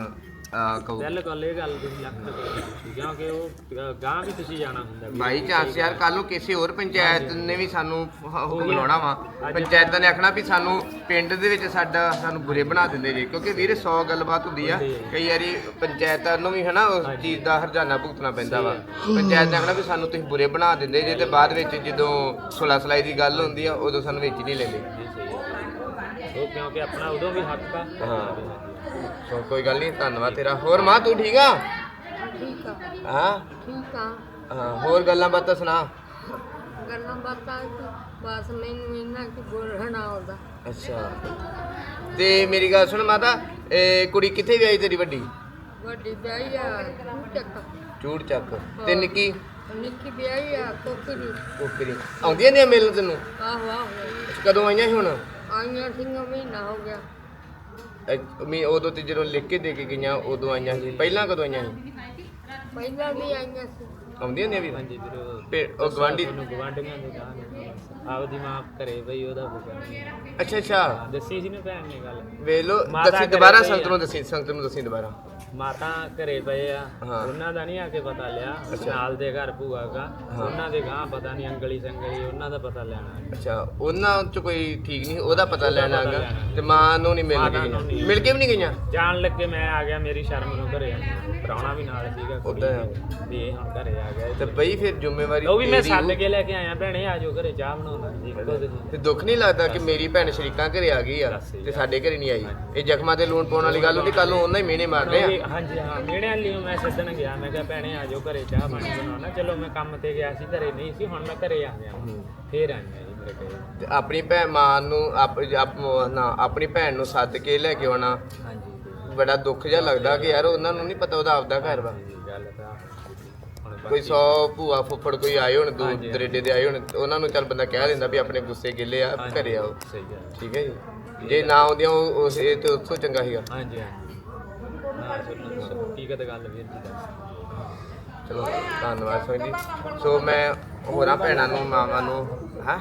[SPEAKER 1] ਕਹੂ
[SPEAKER 4] ਬਿਲਕੁਲ ਇਹ ਗੱਲ ਤੁਸੀਂ ਲੱਖ ਕਰੋ ਕਿਉਂਕਿ ਉਹ ਅ, ਗਾਂਹ ਵੀ ਤੁਸੀਂ ਜਾਣਾ ਹੁੰਦਾ ਵੀਰ
[SPEAKER 1] ਬਾਈ
[SPEAKER 4] ਜੀ,
[SPEAKER 1] ਚਾਂਸ
[SPEAKER 4] ਸਹੀ
[SPEAKER 1] ਯਾਰ
[SPEAKER 4] ਗੱਲ।
[SPEAKER 1] ਕੱਲ ਨੂੰ ਕਿਸੇ ਹੋਰ ਪੰਚਾਇਤ ਨੇ ਵੀ ਸਾਨੂੰ ਹ- ਹੁਕਮ
[SPEAKER 4] ਉਹੀ ਆ।
[SPEAKER 1] ਲਾਉਣਾ ਵਾ
[SPEAKER 4] ਅੱਜ
[SPEAKER 1] ਪੰਚਾਇਤਾਂ ਨੇ ਆਖਣਾ ਵੀ ਸਾਨੂੰ ਪਿੰਡ ਦੇ ਵਿੱਚ ਸਾਡਾ ਸਾਨੂੰ ਬੁਰੇ ਬਣਾ ਦਿੰਦੇ ਜੀ ਕਿਉਂਕਿ ਵੀਰੇ 100 ਗੱਲਬਾਤ ਹੁੰਦੀ ਆ
[SPEAKER 4] ਹੁੰਦੀ ਹੈ।
[SPEAKER 1] ਕਈ ਵਾਰੀ ਪੰਚਾਇਤਾਂ ਨੂੰ ਵੀ ਹਨਾ ਉਸ
[SPEAKER 4] ਹਾਂਜੀ।
[SPEAKER 1] ਚੀਜ਼ ਦਾ ਹਰਜਾਨਾ ਭੁਗਤਣਾ ਪੈਂਦਾ ਵਾ ਪੰਚਾਇਤ ਨੇ ਆਖਣਾ ਵੀ ਸਾਨੂੰ ਤੁਸੀਂ ਬੁਰੇ ਬਣਾ ਦਿੰਦੇ ਜੇ ਤੇ ਬਾਅਦ ਵਿੱਚ ਜਦੋਂ ਸੁਲਾ ਸਲਾਈ ਦੀ ਗੱਲ ਹੁੰਦੀ ਆ ਉਦੋਂ ਸਾਨੂੰ ਵਿੱਚ ਨਹੀਂ ਲੈਂਦੇ
[SPEAKER 4] ਜੀ, ਸਹੀ ਹੈ। ਉਹ ਕਿਉਂਕਿ ਆਪਣਾ ਉਦੋਂ ਵੀ ਹੱਕ ਆ
[SPEAKER 1] ਹਾਂ। ਸੋ ਕੋਈ ਗੱਲ ਨਹੀਂ ਧੰਨਵਾਦ ਤੇਰਾ। ਹੋਰ ਮਾਂ ਤੂੰ ਠੀਕ ਆ?
[SPEAKER 5] ਠੀਕ ਆ।
[SPEAKER 1] ਹਾਂ?
[SPEAKER 5] ਠੀਕ ਆ।
[SPEAKER 1] ਹਾਂ ਹੋਰ ਗੱਲਾਂ ਬਾਤਾਂ ਸੁਣਾ।
[SPEAKER 5] ਗੱਲਾਂ ਬਾਤਾਂ ਕਿ ਬਸ ਮੈਨੂੰ ਇਹਨਾਂ ਕੀ ਬੋਲਣਾ ਆਉਂਦਾ
[SPEAKER 1] ਅੱਛਾ। ਤੇ ਮੇਰੀ ਗੱਲ ਸੁਣ ਮਾਤਾ ਇਹ ਕੁੜੀ ਕਿੱਥੇ ਵਿਆਹੀ ਤੇਰੀ ਵੱਡੀ?
[SPEAKER 5] ਵੱਡੀ ਵਿਆਹੀ ਆ ਚੱਕ
[SPEAKER 1] ਚੂੜ ਚੱਕ ਤੇ ਨਿੱਕੀ?
[SPEAKER 5] ਨਿੱਕੀ ਵਿਆਹੀ ਆ ਕੋਕਰੀ।
[SPEAKER 1] ਕੋਕਰੀ। ਆਉਂਦੀਆਂ ਨੇ ਮਿਲਣ ਤੈਨੂੰ?
[SPEAKER 5] ਆਹੋ ਆਹੋ।
[SPEAKER 1] ਕਦੋਂ ਆਈਆਂ ਸੀ ਹੁਣ?
[SPEAKER 5] ਆਈਆਂ ਸਿੰਘਾਂ ਮਹੀਨਾ ਹੋ ਗਿਆ।
[SPEAKER 1] ਅਹ, ਮੈਂ ਉਦੋਂ ਤੇ ਜਦੋਂ ਲਿਖ ਕੇ ਦੇ ਕੇ ਗਈਆਂ, ਉਦੋਂ ਆਈਆਂ ਸੀ। ਪਹਿਲਾਂ ਕਦੋਂ ਆਈਆਂ ਸੀ?
[SPEAKER 5] ਪਹਿਲਾਂ ਵੀ ਆਈਆਂ ਸੀ।
[SPEAKER 1] ਆਉਂਦੀਆਂ ਨੇ ਵੀ
[SPEAKER 4] ਹਾਂਜੀ ਵੀਰ ਉਹ
[SPEAKER 1] ਗਵਾਂਢੀ
[SPEAKER 4] ਤੁਹਾਨੂੰ ਗਵਾਂਢੀਆਂ ਦੇ ਗਾਂ ਆਪਦੀ ਮਾਂ ਘਰੇ ਬਈ ਉਹਦਾ ਬੁਕਾ
[SPEAKER 1] ਅੱਛਾ ਅੱਛਾ।
[SPEAKER 4] ਦੱਸੀ ਸੀ ਨਾ ਭੈਣ ਨੇ ਗੱਲ।
[SPEAKER 1] ਵੇਖ ਲੋ ਦੱਸੀ ਦੁਬਾਰਾ। ਸੰਤ ਨੂੰ ਦੱਸੀ ਸੰਤ ਨੂੰ ਦੱਸੀ ਦੁਬਾਰਾ।
[SPEAKER 4] ਮਾਤਾ ਘਰੇ ਪਏ ਆ। ਉਹਨਾਂ ਦਾ ਨਹੀਂ ਆ ਕੇ ਪਤਾ ਲਿਆ। ਨਾਲ ਦੇ ਘਰ ਭੂਆ ਦਾ ਉਹਨਾਂ ਦੇ ਗਾਂ ਪਤਾ ਨਹੀਂ ਅੰਗਲੀ ਸੰਗਲੀ ਉਹਨਾਂ ਦਾ ਪਤਾ ਲੈਣਾ।
[SPEAKER 1] ਅੱਛਾ ਉਹਨਾਂ ਚ ਕੋਈ ਠੀਕ ਨਹੀਂ ਉਹਦਾ ਪਤਾ ਲੈਣਾ ਹੈਗਾ। ਤੇ ਮਾਂ ਨੂੰ ਨਹੀਂ ਮਿਲ
[SPEAKER 4] ਨੂੰ ਨਹੀਂ।
[SPEAKER 1] ਮਿਲ ਕੇ ਵੀ ਨਹੀਂ ਗਈਆਂ?
[SPEAKER 4] ਜਾਣ ਲੱਗੇ ਮੈਂ ਆ ਗਿਆ ਮੇਰੀ ਸ਼ਰਮ ਨੂੰ ਘਰੇ ਪ੍ਰਾਹੁਣਾ ਵੀ ਨਾਲ ਸੀਗਾ ਕੁੜੀ ਵੀ- ਇਹ ਹੁਣ ਘਰੇ ਆ
[SPEAKER 1] ਤੇ ਬਈ ਫਿਰ ਜ਼ਿੰਮੇਵਾਰੀ
[SPEAKER 4] ਉਹ ਵੀ ਮੈਂ
[SPEAKER 1] ਤੇਰੀ
[SPEAKER 4] ਛੱਡ
[SPEAKER 1] ਹੋਊ।
[SPEAKER 4] ਕੇ ਲੈ ਕੇ ਆਇਆ ਭੈਣੇ ਆ ਜਾਓ ਘਰੇ ਚਾਹ ਬਣਾਉਣਾ
[SPEAKER 1] ਤੇ ਦੁੱਖ ਨਹੀਂ ਲੱਗਦਾ ਕਿ ਮੇਰੀ ਭੈਣ ਸ਼ਰੀਕਾਂ ਘਰੇ ਆ ਗਈ ਆ। ਤੇ ਸਾਡੇ ਘਰੇ ਨਹੀਂ ਆਈ? ਇਹ ਜ਼ਖਮਾਂ ਤੇ ਲੂਣ ਪਾਉਣ ਵਾਲੀ ਗੱਲ ਹੁੰਦੀ ਕੱਲ ਨੂੰ ਉਹਨਾਂ ਹੀ
[SPEAKER 4] ਉਹ ਵੀ-
[SPEAKER 1] ਆ
[SPEAKER 4] ਹਾਂਜੀ ਹਾਂ ਮਿਹਣੇ ਲਈ ਮੈਂ ਸਿੱਧਣ ਗਿਆ ਮੈਂ ਕਿਹਾ ਭੈਣੇ ਆ ਜਾਓ ਘਰੇ ਚਾਹ ਪਾਣੀ ਬਣਾਉਣਾ। ਚਲੋ ਮੈਂ ਕੰਮ ਤੇ ਗਿਆ ਸੀ ਘਰੇ ਨਹੀਂ ਸੀ ਹੁਣ ਮੈਂ ਘਰੇ ਆ ਗਿਆ। ਫੇਰ ਆਇਆ ਜੀ ਮੇਰੇ ਕੋਲ।
[SPEAKER 1] ਤੇ ਆਪਣੀ ਭੈਣ ਮਾਂ ਨੂੰ ਆਪ- ਆਪ- ਨਾ ਆਪਣੀ ਭੈਣ ਨੂੰ ਸੱਦ ਕੇ ਲੈ ਕੇ ਆਉਣਾ।
[SPEAKER 4] ਹਾਂਜੀ।
[SPEAKER 1] ਬੜਾ ਦੁੱਖ ਜਿਹਾ ਲੱਗਦਾ ਕਿ ਯਾਰ ਉਹਨਾਂ ਨੂੰ ਨਹੀਂ ਪਤਾ ਉਹਦਾ ਆਪਦਾ ਘਰ ਵਾ। ਕੋਈ
[SPEAKER 4] ਬਾਕੀ-
[SPEAKER 1] ਸੌ ਭੂਆ ਫੁੱਫੜ ਕੋਈ ਆਏ ਹੋਣ ਦੋ
[SPEAKER 4] ਹਾਂਜੀ,
[SPEAKER 1] ਦਰੇਡੇ ਦੇ ਆਏ ਹੋਣ ਉਹਨਾਂ ਨੂੰ ਚੱਲ ਬੰਦਾ ਕਹਿ ਦਿੰਦਾ ਵੀ ਆਪਣੇ ਗੁੱਸੇ ਗਿੱਲੇ ਆ
[SPEAKER 4] ਹਾਂਜੀ,
[SPEAKER 1] ਘਰੇ ਆਓ।
[SPEAKER 4] ਸਹੀ
[SPEAKER 1] ਠੀਕ ਹੈ ਜੀ? ਜੇ ਨਾ ਆਉਂਦੀਆਂ ਉਹ ਉਸ ਇਹ ਤੇ ਉੱਥੋਂ ਚੰਗਾ ਸੀਗਾ।
[SPEAKER 4] ਹਾਂਜੀ ਹਾਂਜੀ। ਹਾਂ ਚਲੋ ਕੀ ਕਦ ਗੱਲ ਵੀਰ ਜੀ
[SPEAKER 1] ਚਲੋ ਧੰਨਵਾਦ ਸੋਹਣ ਜੀ। ਸੋ ਮੈਂ ਹੋਰਾਂ ਭੈਣਾਂ ਨੂੰ ਮਾਵਾਂ ਨੂੰ ਹਾਂ?